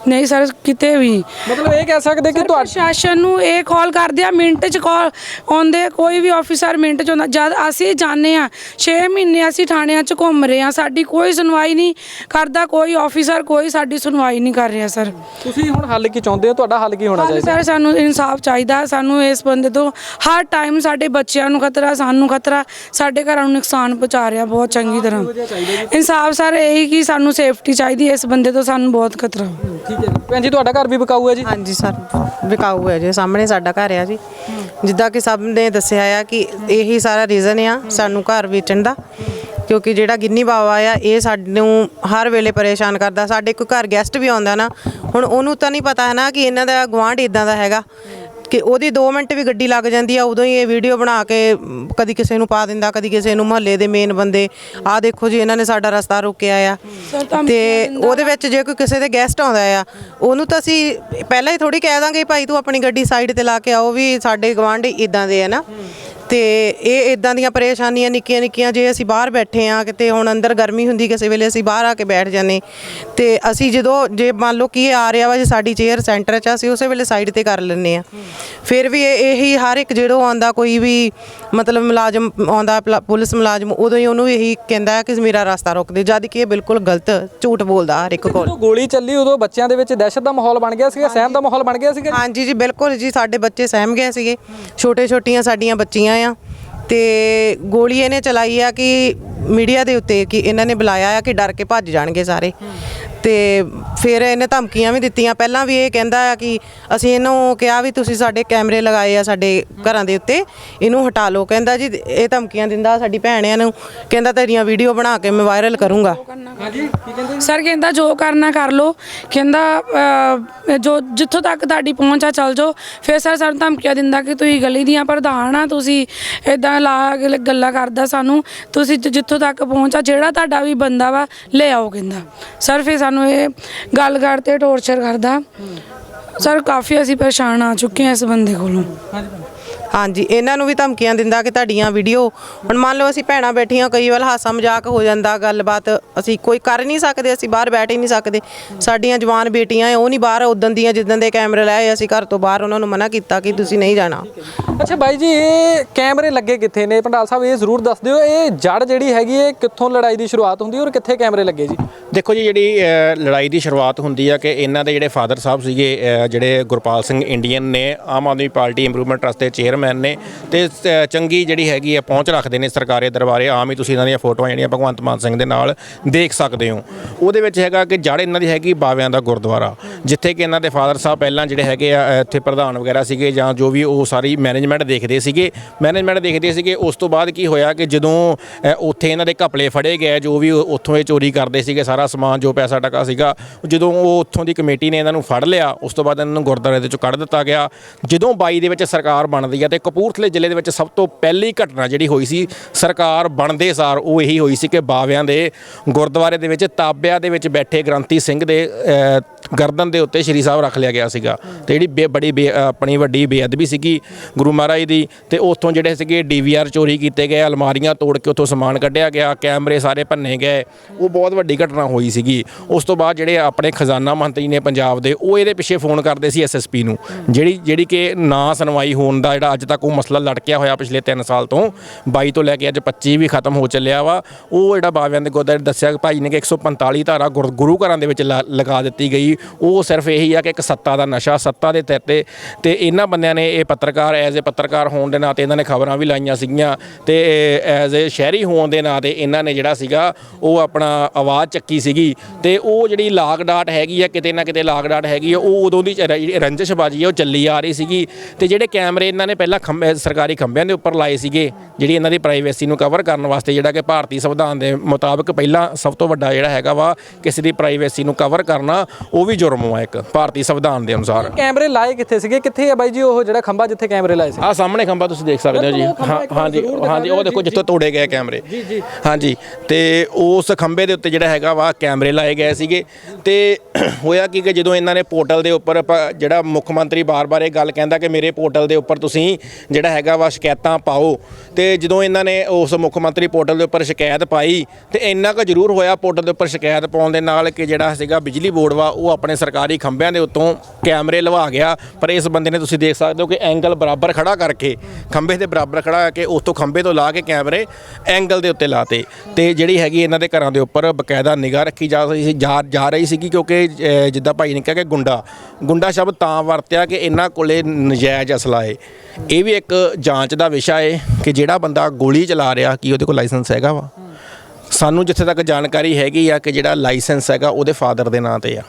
ਨਹੀਂ ਸਰ ਕਿਤੇ ਵੀ। ਮਤਲਬ ਇਹ ਕਹਿ ਸਕਦੇ ਕਿ ਤੁਹਾਡੇ ਪ੍ਰਸ਼ਾਸਨ ਨੂੰ ਇਹ ਕਾਲ ਕਰਦੇ ਆ ਮਿੰਟ 'ਚ ਕਾਲ ਆਉਂਦੇ ਕੋਈ ਵੀ ਆਫੀਸਰ ਮਿੰਟ 'ਚ ਆਉਂਦਾ। ਜਦ ਅਸੀਂ ਜਾਂਦੇ ਆ 6 ਮਹੀਨੇ ਅਸੀਂ ਥਾਣਿਆਂ 'ਚ ਘੁੰਮ ਰਹੇ ਆ ਸਾਡੀ ਕੋਈ ਸੁਣਵਾਈ ਨਹੀਂ ਕਰਦਾ ਕੋਈ ਆਫੀਸਰ ਕੋਈ ਸਾਡੀ ਸੁਣਵਾਈ ਨਹੀਂ ਕਰ ਰਿਹਾ ਸਰ। ਤੁਸੀਂ ਹੁਣ ਹੱਲ ਕੀ ਚਾਹੁੰਦੇ ਹੋ? ਤੁਹਾਡਾ ਹੱਲ ਕੀ ਹੋਣਾ ਚਾਹੀਦਾ? ਸਰ ਸਾਨੂੰ ਇਨਸਾਫ ਚਾਹੀਦਾ ਸਾਨੂੰ ਇਸ ਬੰਦੇ ਤੋਂ ਹਰ ਟਾਈਮ ਸਾਡੇ ਬੱਚਿਆਂ ਨੂੰ ਖਤਰਾ ਸਾਨੂੰ ਖਤਰਾ ਸਾਡੇ ਘਰਾਂ ਨੂੰ ਨੁਕਸਾਨ ਪਹੁੰਚਾ ਰਿਹਾ ਬਹੁਤ ਚੰਗੀ ਤਰ੍ਹਾਂ। ਇਨਸਾਫ ਸਰ ਇਹੀ ਕਿ ਸਾਨੂੰ ਸੇਫਟੀ ਚਾਹੀਦੀ ਹੈ ਇਸ ਬੰਦੇ ਤੋਂ ਸਾਨੂੰ ਬਹੁਤ ਖਤਰਾ। ਠੀਕ ਹੈ ਭੈਣ ਜੀ ਤੁਹਾਡਾ ਘਰ ਵੀ ਬਕਾਊ ਹੈ ਜੀ? ਹਾਂਜੀ ਸਰ ਵਿਕਾਊ ਹੈ ਜੀ ਸਾਹਮਣੇ ਸਾਡਾ ਘਰ ਆ ਜੀ। ਜਿੱਦਾਂ ਕਿ ਸਭ ਨੇ ਦੱਸਿਆ ਆ ਕਿ ਇਹੀ ਸਾਰਾ ਰੀਜ਼ਨ ਆ ਸਾਨੂੰ ਘਰ ਵੇਚਣ ਦਾ ਕਿਉਂਕਿ ਜਿਹੜਾ ਗਿੰਨੀ ਬਾਵਾ ਆ ਇਹ ਸਾਨੂੰ ਹਰ ਵੇਲੇ ਪਰੇਸ਼ਾਨ ਕਰਦਾ। ਸਾਡੇ ਕੋਈ ਘਰ ਗੈਸਟ ਵੀ ਆਉਂਦਾ ਨਾ ਹੁਣ ਉਹਨੂੰ ਤਾਂ ਨਹੀਂ ਪਤਾ ਹੈ ਨਾ ਕਿ ਇਹਨਾਂ ਦਾ ਗਵਾਂਢ ਇਦਾਂ ਦਾ ਹੈਗਾ। ਕਿ ਉਹਦੀ 2 ਮਿੰਟ ਵੀ ਗੱਡੀ ਲੱਗ ਜਾਂਦੀ ਆ ਉਦੋਂ ਹੀ ਇਹ ਵੀਡੀਓ ਬਣਾ ਕੇ ਕਦੀ ਕਿਸੇ ਨੂੰ ਪਾ ਦਿੰਦਾ ਕਦੀ ਕਿਸੇ ਨੂੰ ਮੁਹੱਲੇ ਦੇ ਮੇਨ ਬੰਦੇ। ਆ ਦੇਖੋ ਜੀ ਇਹਨਾਂ ਨੇ ਸਾਡਾ ਰਸਤਾ ਰੋਕਿਆ ਆ। ਤੇ ਉਹਦੇ ਵਿੱਚ ਜੇ ਕੋਈ ਕਿਸੇ ਦੇ ਗੈਸਟ ਆਉਂਦਾ ਆ ਉਹਨੂੰ ਤਾਂ ਅਸੀਂ ਪਹਿਲਾਂ ਹੀ ਥੋੜੀ ਕਹਿ ਦਾਂਗੇ ਭਾਈ ਤੂੰ ਆਪਣੀ ਗੱਡੀ ਸਾਈਡ ਤੇ ਲਾ ਕੇ ਆਓ ਵੀ ਸਾਡੇ ਗਵਾਂਢੀ ਇਦਾਂ ਦੇ ਆ ਨਾ। ਤੇ ਇਹ ਇਦਾਂ ਦੀਆਂ ਪਰੇਸ਼ਾਨੀਆਂ ਨਿੱਕੀਆਂ ਨਿੱਕੀਆਂ ਜੇ ਅਸੀਂ ਬਾਹਰ ਬੈਠੇ ਆ ਕਿਤੇ ਹੁਣ ਅੰਦਰ ਗਰਮੀ ਹੁੰਦੀ ਕਿਸੇ ਵੇਲੇ ਅਸੀਂ ਬਾਹਰ ਆ ਕੇ ਬੈਠ ਜਾਂਦੇ। ਤੇ ਅਸੀਂ ਜਦੋਂ ਜੇ ਮੰਨ ਲਓ ਕਿ ਇਹ ਆ ਰਿਹਾ ਵਾ ਜੇ ਸਾਡੀ ਚੇਅਰ ਸੈਂਟਰ 'ਚ ਆ, ਅਸੀਂ ਉਸੇ ਵੇਲੇ ਸਾਈਡ ਤੇ ਕਰ ਲੈਂਦੇ ਆ ਫਿਰ ਵੀ ਇਹ- ਇਹੀ ਹਰ ਇੱਕ ਜਿਹੜੋ ਆਉਂਦਾ ਕੋਈ ਵੀ ਮਤਲਬ ਮੁਲਾਜ਼ਮ ਆਉਂਦਾ ਪਲਾ- ਪੁਲਿਸ ਮੁਲਾਜ਼ਮ ਉਦੋਂ ਹੀ ਉਹਨੂੰ ਇਹੀ ਕਹਿੰਦਾ ਕਿ ਮੇਰਾ ਰਸਤਾ ਰੋਕ ਦੇ ਜਦ ਕਿ ਇਹ ਬਿਲਕੁਲ ਗਲਤ ਝੂਠ ਬੋਲਦਾ ਹਰ ਇੱਕ ਕੋਲ। ਜਦੋਂ ਗੋਲੀ ਚੱਲੀ ਉਦੋਂ ਬੱਚਿਆਂ ਦੇ ਵਿੱਚ ਦਹਿਸ਼ਤ ਦਾ ਮਾਹੌਲ ਬਣ ਗਿਆ ਸੀਗਾ ਸਹਿਮ ਦਾ ਮਾਹੌਲ ਬਣ ਗਿਆ ਸੀਗਾ ਹਾਂਜੀ ਜੀ ਬਿਲਕੁਲ ਜੀ ਸਾਡੇ ਬੱਚੇ ਸਹਿਮ ਗਏ ਸੀਗੇ। ਛੋਟੇ ਛੋਟੀਆਂ ਸਾਡੀਆਂ ਬੱਚੀਆਂ ਆ ਤੇ ਗੋਲੀ ਇਹਨੇ ਚਲਾਈ ਆ ਕਿ ਮੀਡੀਆ ਦੇ ਉੱਤੇ ਕਿ ਇਹਨਾਂ ਨੇ ਬੁਲਾਇਆ ਆ ਕਿ ਡਰ ਕੇ ਭੱਜ ਜਾਣਗੇ ਸਾਰੇ। ਤੇ ਫਿਰ ਇਹਨੇ ਧਮਕੀਆਂ ਵੀ ਦਿੱਤੀਆਂ। ਪਹਿਲਾਂ ਵੀ ਇਹ ਕਹਿੰਦਾ ਆ ਕਿ ਅਸੀਂ ਇਹਨੂੰ ਕਿਹਾ ਵੀ ਤੁਸੀਂ ਸਾਡੇ ਕੈਮਰੇ ਲਗਾਏ ਆ ਸਾਡੇ ਘਰਾਂ ਦੇ ਉੱਤੇ ਇਹਨੂੰ ਹਟਾ ਲਓ। ਕਹਿੰਦਾ ਜੀ ਇਹ ਧਮਕੀਆਂ ਦਿੰਦਾ ਸਾਡੀ ਭੈਣਿਆਂ ਨੂੰ। ਕਹਿੰਦਾ ਤੇਰੀਆਂ ਵੀਡੀਓ ਬਣਾ ਕੇ ਮੈਂ ਵਾਇਰਲ ਕਰੂੰਗਾ। ਸਰ ਕਹਿੰਦਾ ਜੋ ਕਰਨਾ ਕਰ ਲੋ ਕਹਿੰਦਾ ਅਹ, ਜੋ ਜਿੱਥੋਂ ਤੱਕ ਤੁਹਾਡੀ ਪਹੁੰਚ ਆ ਚੱਲ ਜਾਓ। ਫਿਰ ਸਰ ਸਾਨੂੰ ਧਮਕੀਆਂ ਦਿੰਦਾ ਕਿ ਤੁਸੀਂ ਗਲੀ ਦੀਆਂ ਪ੍ਰਧਾਨ ਆ ਤੁਸੀਂ ਇਦਾਂ ਲਾ ਕੇ ਗੱਲਾਂ ਕਰਦਾ ਸਾਨੂੰ। ਤੁਸੀਂ ਜਿ- ਜਿੱਥੋਂ ਤੱਕ ਪਹੁੰਚ ਆ ਜਿਹੜਾ ਤੁਹਾਡਾ ਵੀ ਬੰਦਾ ਵਾ ਲੈ ਆਓ ਕਹਿੰਦਾ। ਸਰ ਫਿਰ ਸਾਨੂੰ ਇਹ ਗੱਲ ਕਰਦੇ ਟੌਰਚਰ ਕਰਦਾ। ਸਰ ਕਾਫੀ ਅਸੀਂ ਪਰੇਸ਼ਾਨ ਆ ਚੁੱਕੇ ਹਾਂ ਇਸ ਬੰਦੇ ਕੋਲੋਂ। ਹਾਂਜੀ ਇਹਨਾਂ ਨੂੰ ਵੀ ਧਮਕੀਆਂ ਦਿੰਦਾ ਕਿ ਤੁਹਾਡੀਆਂ ਵੀਡੀਓ ਹੁਣ ਮੰਨ ਲਓ ਅਸੀਂ ਭੈਣਾਂ ਬੈਠੀਆਂ ਕਈ ਵਾਰ ਹਾਸਾ ਮਜ਼ਾਕ ਹੋ ਜਾਂਦਾ ਗੱਲਬਾਤ ਅਸੀਂ ਕੋਈ ਕਰ ਨਹੀਂ ਸਕਦੇ ਅਸੀਂ ਬਾਹਰ ਬੈਠ ਹੀ ਨਹੀਂ ਸਕਦੇ। ਸਾਡੀਆਂ ਜਵਾਨ ਬੇਟੀਆਂ ਆ, ਉਹ ਨਹੀਂ ਬਾਹਰ ਉਦੋਂ ਦੀਆਂ ਜਿੱਦਾਂ ਦੇ ਕੈਮਰੇ ਲਾਏ ਅਸੀਂ ਘਰ ਤੋਂ ਬਾਹਰ ਉਹਨਾਂ ਨੂੰ ਮਨਾ ਕੀਤਾ ਕਿ ਤੁਸੀਂ ਨਹੀਂ ਜਾਣਾ। ਅੱਛਾ ਬਾਈ ਜੀ ਇਹ ਕੈਮਰੇ ਲੱਗੇ ਕਿੱਥੇ ਨੇ? ਪੰਡਾਲ ਸਾਹਿਬ ਇਹ ਜ਼ਰੂਰ ਦੱਸ ਦਿਓ ਇਹ ਜੜ ਜਿਹੜੀ ਹੈਗੀ ਹੈ ਕਿੱਥੋਂ ਲੜਾਈ ਦੀ ਸ਼ੁਰੂਆਤ ਹੁੰਦੀ ਔਰ ਕਿੱਥੇ ਕੈਮਰੇ ਲੱਗੇ ਜੀ? ਦੇਖੋ ਜੀ ਜਿਹੜੀ ਅ, ਲੜਾਈ ਦੀ ਸ਼ੁਰੂਆਤ ਹੁੰਦੀ ਆ ਕਿ ਇਹਨਾਂ ਦੇ ਜਿਹੜੇ ਫਾਦਰ ਸਾਹਿਬ ਸੀਗੇ ਅ, ਜਿਹੜੇ ਗੁਰਪਾਲ ਸਿੰਘ ਇੰਡੀਅਨ ਨੇ Aam Aadmi Party improvement trust ਦੇ ਚੇਅਰਮੈਨ ਨੇ ਤੇ ਸ- ਚੰਗੀ ਜਿਹੜੀ ਹੈਗੀ ਹੈ ਪਹੁੰਚ ਰੱਖਦੇ ਨੇ ਸਰਕਾਰੀ ਦਰਬਾਰੇ। ਆਮ ਹੀ ਤੁਸੀਂ ਇਹਨਾਂ ਦੀਆਂ ਫੋਟੋਆਂ ਜਿਹੜੀਆਂ ਭਗਵੰਤ ਮਾਨ ਸਿੰਘ ਦੇ ਨਾਲ ਦੇਖ ਸਕਦੇ ਹੋ। ਉਹਦੇ ਵਿੱਚ ਹੈਗਾ ਕਿ ਜੜ ਇਹਨਾਂ ਦੀ ਹੈਗੀ ਬਾਵਿਆਂ ਦਾ ਗੁਰਦੁਆਰਾ ਜਿੱਥੇ ਕਿ ਇਹਨਾਂ ਦੇ ਫਾਦਰ ਸਾਹਿਬ ਪਹਿਲਾਂ ਜਿਹੜੇ ਹੈਗੇ ਆ ਅ, ਇੱਥੇ ਪ੍ਰਧਾਨ ਵਗੈਰਾ ਸੀਗੇ ਜਾਂ ਜੋ ਵੀ ਉਹ ਸਾਰੀ ਮੈਨੇਜਮੈਂਟ ਦੇਖਦੇ ਸੀਗੇ। ਮੈਨੇਜਮੈਂਟ ਦੇਖਦੇ ਸੀਗੇ ਉਸ ਤੋਂ ਬਾਅਦ ਕੀ ਹੋਇਆ ਕਿ ਜਦੋਂ ਅ, ਉੱਥੇ ਇਹਨਾਂ ਦੇ ਘਪਲੇ ਫੜੇ ਗਏ ਜੋ ਵੀ ਉਹ ਉੱਥੋਂ ਇਹ ਚੋਰੀ ਕਰਦੇ ਸੀਗੇ ਸਾਰਾ ਸਮਾਨ ਜੋ ਪੈਸਾ ਟਕਾ ਸੀਗਾ ਜਦੋਂ ਉਹ ਉੱਥੋਂ ਦੀ ਕਮੇਟੀ ਨੇ ਇਹਨਾਂ ਨੂੰ ਫੜ ਲਿਆ ਉਸ ਤੋਂ ਬਾਅਦ ਇਹਨਾਂ ਨੂੰ ਗੁਰਦੁਆਰੇ ਦੇ ਚੋਂ ਕੱਢ ਦਿੱਤਾ ਗਿਆ। ਜਦੋਂ 22 ਦੇ ਵਿੱਚ ਸਰਕਾਰ ਬਣਦੀ ਹੈ ਤੇ ਕਪੂਰਥਲੇ ਜ਼ਿਲ੍ਹੇ ਦੇ ਵਿੱਚ ਸਭ ਤੋਂ ਪਹਿਲੀ ਘਟਨਾ ਜਿਹੜੀ ਹੋਈ ਸੀ, ਸਰਕਾਰ ਬਣਦੇ ਸਾਰ ਉਹ ਇਹੀ ਹੋਈ ਸੀ ਕਿ ਬਾਵਿਆਂ ਦੇ ਗੁਰਦੁਆਰੇ ਦੇ ਵਿੱਚ, ਤਾਬਿਆਂ ਦੇ ਵਿੱਚ ਬੈਠੇ ਗ੍ਰੰਥੀ ਸਿੰਘ ਦੇ ਗਰਦਨ ਦੇ ਉੱਤੇ ਸ਼੍ਰੀ ਸਾਹਿਬ ਰੱਖ ਲਿਆ ਗਿਆ ਸੀਗਾ। ਤੇ ਜਿਹੜੀ ਬੇ- ਬੜੀ ਬੇ- ਆਪਣੀ ਵੱਡੀ ਬੇਅਦਬੀ ਸੀਗੀ ਗੁਰੂ ਮਹਾਰਾਜ ਦੀ, ਤੇ ਉੱਥੋਂ ਜਿਹੜੇ ਸੀਗੇ ਡੀਵੀਆਰ ਚੋਰੀ ਕੀਤੇ ਗਏ, ਅਲਮਾਰੀਆਂ ਤੋੜ ਕੇ ਉੱਥੋਂ ਸਮਾਨ ਕੱਢਿਆ ਗਿਆ, ਕੈਮਰੇ ਸਾਰੇ ਭੰਨੇ ਗਏ, ਉਹ ਬਹੁਤ ਵੱਡੀ ਘਟਨਾ ਹੋਈ ਸੀਗੀ। ਉਸ ਤੋਂ ਬਾਅਦ ਜਿਹੜੇ ਆਪਣੇ ਖਜ਼ਾਨਾ ਮੰਤਰੀ ਨੇ ਪੰਜਾਬ ਦੇ, ਉਹ ਇਹਦੇ ਪਿੱਛੇ ਫੋਨ ਕਰਦੇ ਸੀ ਐਸਐਸਪੀ ਨੂੰ, ਜਿਹੜੀ ਜਿਹੜੀ ਕਿ ਨਾ ਸੁਣਵਾਈ ਹੋਣ ਦਾ ਜਿਹੜਾ ਅੱਜ ਤੱਕ ਉਹ ਮਸਲਾ ਲਟਕਿਆ ਹੋਇਆ ਪਿਛਲੇ 3 ਸਾਲ ਤੋਂ। 22 ਤੋਂ ਲੈ ਕੇ ਅੱਜ 25 ਵੀ ਖਤਮ ਹੋ ਚੱਲਿਆ ਵਾ। ਉਹ ਜਿਹੜਾ ਬਾਵਿਆਂ ਦੇ ਗੁਰਦੁਆਰੇ ਦੱਸਿਆ ਕਿ ਭਾਈ ਨੇ ਕਿ 145 ਧਾਰਾ ਗੁਰ- ਗੁਰੂ ਘਰਾਂ ਦੇ ਵਿੱਚ ਲਾ- ਲਗਾ ਦਿੱਤੀ ਗਈ। ਉਹ ਸਿਰਫ ਇਹੀ ਆ ਕਿ ਇੱਕ ਸੱਤਾ ਦਾ ਨਸ਼ਾ, ਸੱਤਾ ਦੇ ਤਹਿ ਤੇ ਤੇ ਇਹਨਾਂ ਬੰਦਿਆਂ ਨੇ ਇਹ ਪੱਤਰਕਾਰ, ਐਜ਼ ਅ ਪੱਤਰਕਾਰ ਹੋਣ ਦੇ ਨਾਤੇ ਇਹਨਾਂ ਨੇ ਖਬਰਾਂ ਵੀ ਲਾਈਆਂ ਸੀਗੀਆਂ। ਤੇ ਐਜ਼ ਅ ਸ਼ਹਿਰੀ ਹੋਣ ਦੇ ਨਾਤੇ ਇਹਨਾਂ ਨੇ ਜਿਹੜਾ ਸੀਗਾ, ਉਹ ਆਪਣਾ ਆਵਾਜ਼ ਚੱਕੀ ਸੀਗੀ। ਤੇ ਉਹ ਜਿਹੜੀ ਲਾਗ ਡਾਟ ਹੈਗੀ ਆ, ਕਿਤੇ ਨਾ ਕਿਤੇ ਲਾਗ ਡਾਟ ਹੈਗੀ ਆ, ਉਹ ਉਦੋਂ ਦੀ ਰ- ਰੰਜਿਸ਼ਬਾਜੀ ਆ, ਉਹ ਚੱਲੀ ਆ ਰਹੀ ਸੀਗੀ। ਤੇ ਜਿਹੜੇ ਕੈਮਰੇ ਇਹਨਾਂ ਨੇ ਪਹਿਲਾਂ ਖੰਭੇ ਸਰਕਾਰੀ ਖੰਭਿਆਂ ਦੇ ਉੱਪਰ ਲਾਏ ਸੀਗੇ ਜਿਹੜੀ ਇਹਨਾਂ ਦੀ ਪ੍ਰਾਈਵੇਸੀ ਨੂੰ ਕਵਰ ਕਰਨ ਵਾਸਤੇ ਜਿਹੜਾ ਕਿ ਭਾਰਤੀ ਸੰਵਿਧਾਨ ਦੇ ਮੁਤਾਬਕ ਪਹਿਲਾਂ ਸਭ ਤੋਂ ਵੱਡਾ ਜਿਹੜਾ ਹੈਗਾ ਵਾ ਕਿਸੇ ਦੀ ਪ੍ਰਾਈਵੇਸੀ ਨੂੰ ਕਵਰ ਕਰਨਾ ਉਹ ਵੀ ਜੁਰਮ ਆ ਇੱਕ ਭਾਰਤੀ ਸੰਵਿਧਾਨ ਦੇ ਅਨੁਸਾਰ। ਕੈਮਰੇ ਲਾਏ ਕਿੱਥੇ ਸੀਗੇ? ਕਿੱਥੇ ਆ ਬਾਈ ਜੀ ਉਹ ਜਿਹੜਾ ਖੰਭਾ ਜਿੱਥੇ ਕੈਮਰੇ ਲਾਏ ਸੀ? ਆ ਸਾਹਮਣੇ ਖੰਭਾ ਤੁਸੀਂ ਦੇਖ ਸਕਦੇ ਹੋ ਜੀ। ਹਾਂ ਹਾਂਜੀ ਹਾਂਜੀ ਉਹ ਦੇਖੋ ਜਿੱਥੋਂ ਤੋੜੇ ਗਏ ਕੈਮਰੇ। ਜੀ, ਜੀ। ਹਾਂਜੀ ਤੇ ਉਸ ਖੰਭੇ ਦੇ ਉੱਤੇ ਜਿਹੜਾ ਹੈਗਾ ਵਾ ਕੈਮਰੇ ਲਾਏ ਗਏ ਸੀਗੇ। ਤੇ ਹੋਇਆ ਕੀ ਕਿ ਜਦੋਂ ਇਹਨਾਂ ਨੇ ਪੋਰਟਲ ਦੇ ਉੱਪਰ ਜਿਹੜਾ ਮੁੱਖ ਮੰਤਰੀ ਬਾਰ-ਬਾਰ ਇਹ ਗੱਲ ਕਹਿੰਦਾ ਕਿ ਮੇਰੇ ਪੋਰਟਲ ਦੇ ਉੱਪਰ ਤੁਸੀਂ ਜਿਹੜਾ ਹੈਗਾ ਵਾ ਸ਼ਿਕਾਇਤਾਂ ਪਾਓ। ਤੇ ਜਦੋਂ ਇਹਨਾਂ ਨੇ ਉਸ ਮੁੱਖ ਮੰਤਰੀ ਪੋਰਟਲ ਦੇ ਉੱਪਰ ਸ਼ਿਕਾਇਤ ਪਾਈ, ਤੇ ਇੰਨਾ ਕੁ ਜ਼ਰੂਰ ਹੋਇਆ ਪੋਰਟਲ ਦੇ ਉੱਪਰ ਸ਼ਿਕਾਇਤ ਪਾਉਣ ਦੇ ਨਾਲ ਕਿ ਜਿਹੜਾ ਸੀਗਾ ਬਿਜਲੀ ਬੋਰਡ ਵਾ, ਉਹ ਆਪਣੇ ਸਰਕਾਰੀ ਖੰਭਿਆਂ ਦੇ ਉੱਤੋਂ ਕੈਮਰੇ ਲਵਾ ਗਿਆ। ਪਰ ਇਸ ਬੰਦੇ ਨੇ ਤੁਸੀਂ ਦੇਖ ਸਕਦੇ ਹੋ ਕਿ ਐਂਗਲ ਬਰਾਬਰ ਖੜਾ ਕਰਕੇ, ਖੰਭੇ ਦੇ ਬਰਾਬਰ ਖੜਾ ਕਰਕੇ ਉਸ ਤੋਂ ਖੰਭੇ ਤੋਂ ਲਾ ਕੇ ਕੈਮਰੇ ਐਂਗਲ ਦੇ ਉੱਤੇ ਲਾਤੇ। ਤੇ ਜਿਹੜੀ ਹੈਗੀ ਇਹਨਾਂ ਦੇ ਘਰਾਂ ਦੇ ਉੱਪਰ ਬਕਾਇਦਾ ਨਿਗਾਹ ਰੱਖੀ ਜਾ ਰਹੀ ਸੀ, ਜਾ ਜਾ ਰਹੀ ਸੀਗੀ ਕਿਉਂਕਿ ਜਿੱਦਾਂ ਭਾਈ ਨੇ ਕਿਹਾ ਕਿ ਗੁੰਡਾ ਗੁੰਡਾ ਸ਼ਬਦ ਤਾਂ ਵਰਤਿਆ ਕਿ ਇਹਨਾਂ ਕੋਲੇ ਨਜਾਇਜ਼ ਅਸਲਾ ਏ। ਇਹ ਵੀ ਇੱਕ ਜਾਂਚ ਦਾ ਵਿਸ਼ਾ ਏ ਕਿ ਜਿਹੜਾ ਬੰਦਾ ਗੋਲੀ ਚਲਾ ਰਿਹਾ ਕੀ ਉਹਦੇ ਕੋਲ ਲਾਇਸੈਂਸ ਹੈਗਾ ਵਾ? ਸਾਨੂੰ ਜਿੱਥੇ ਤੱਕ ਜਾਣਕਾਰੀ ਹੈਗੀ ਆ ਕਿ ਜਿਹੜਾ ਲਾਇਸੈਂਸ ਹੈਗਾ ਉਹਦੇ ਫਾਦਰ ਦੇ ਨਾਂ ਤੇ ਆ।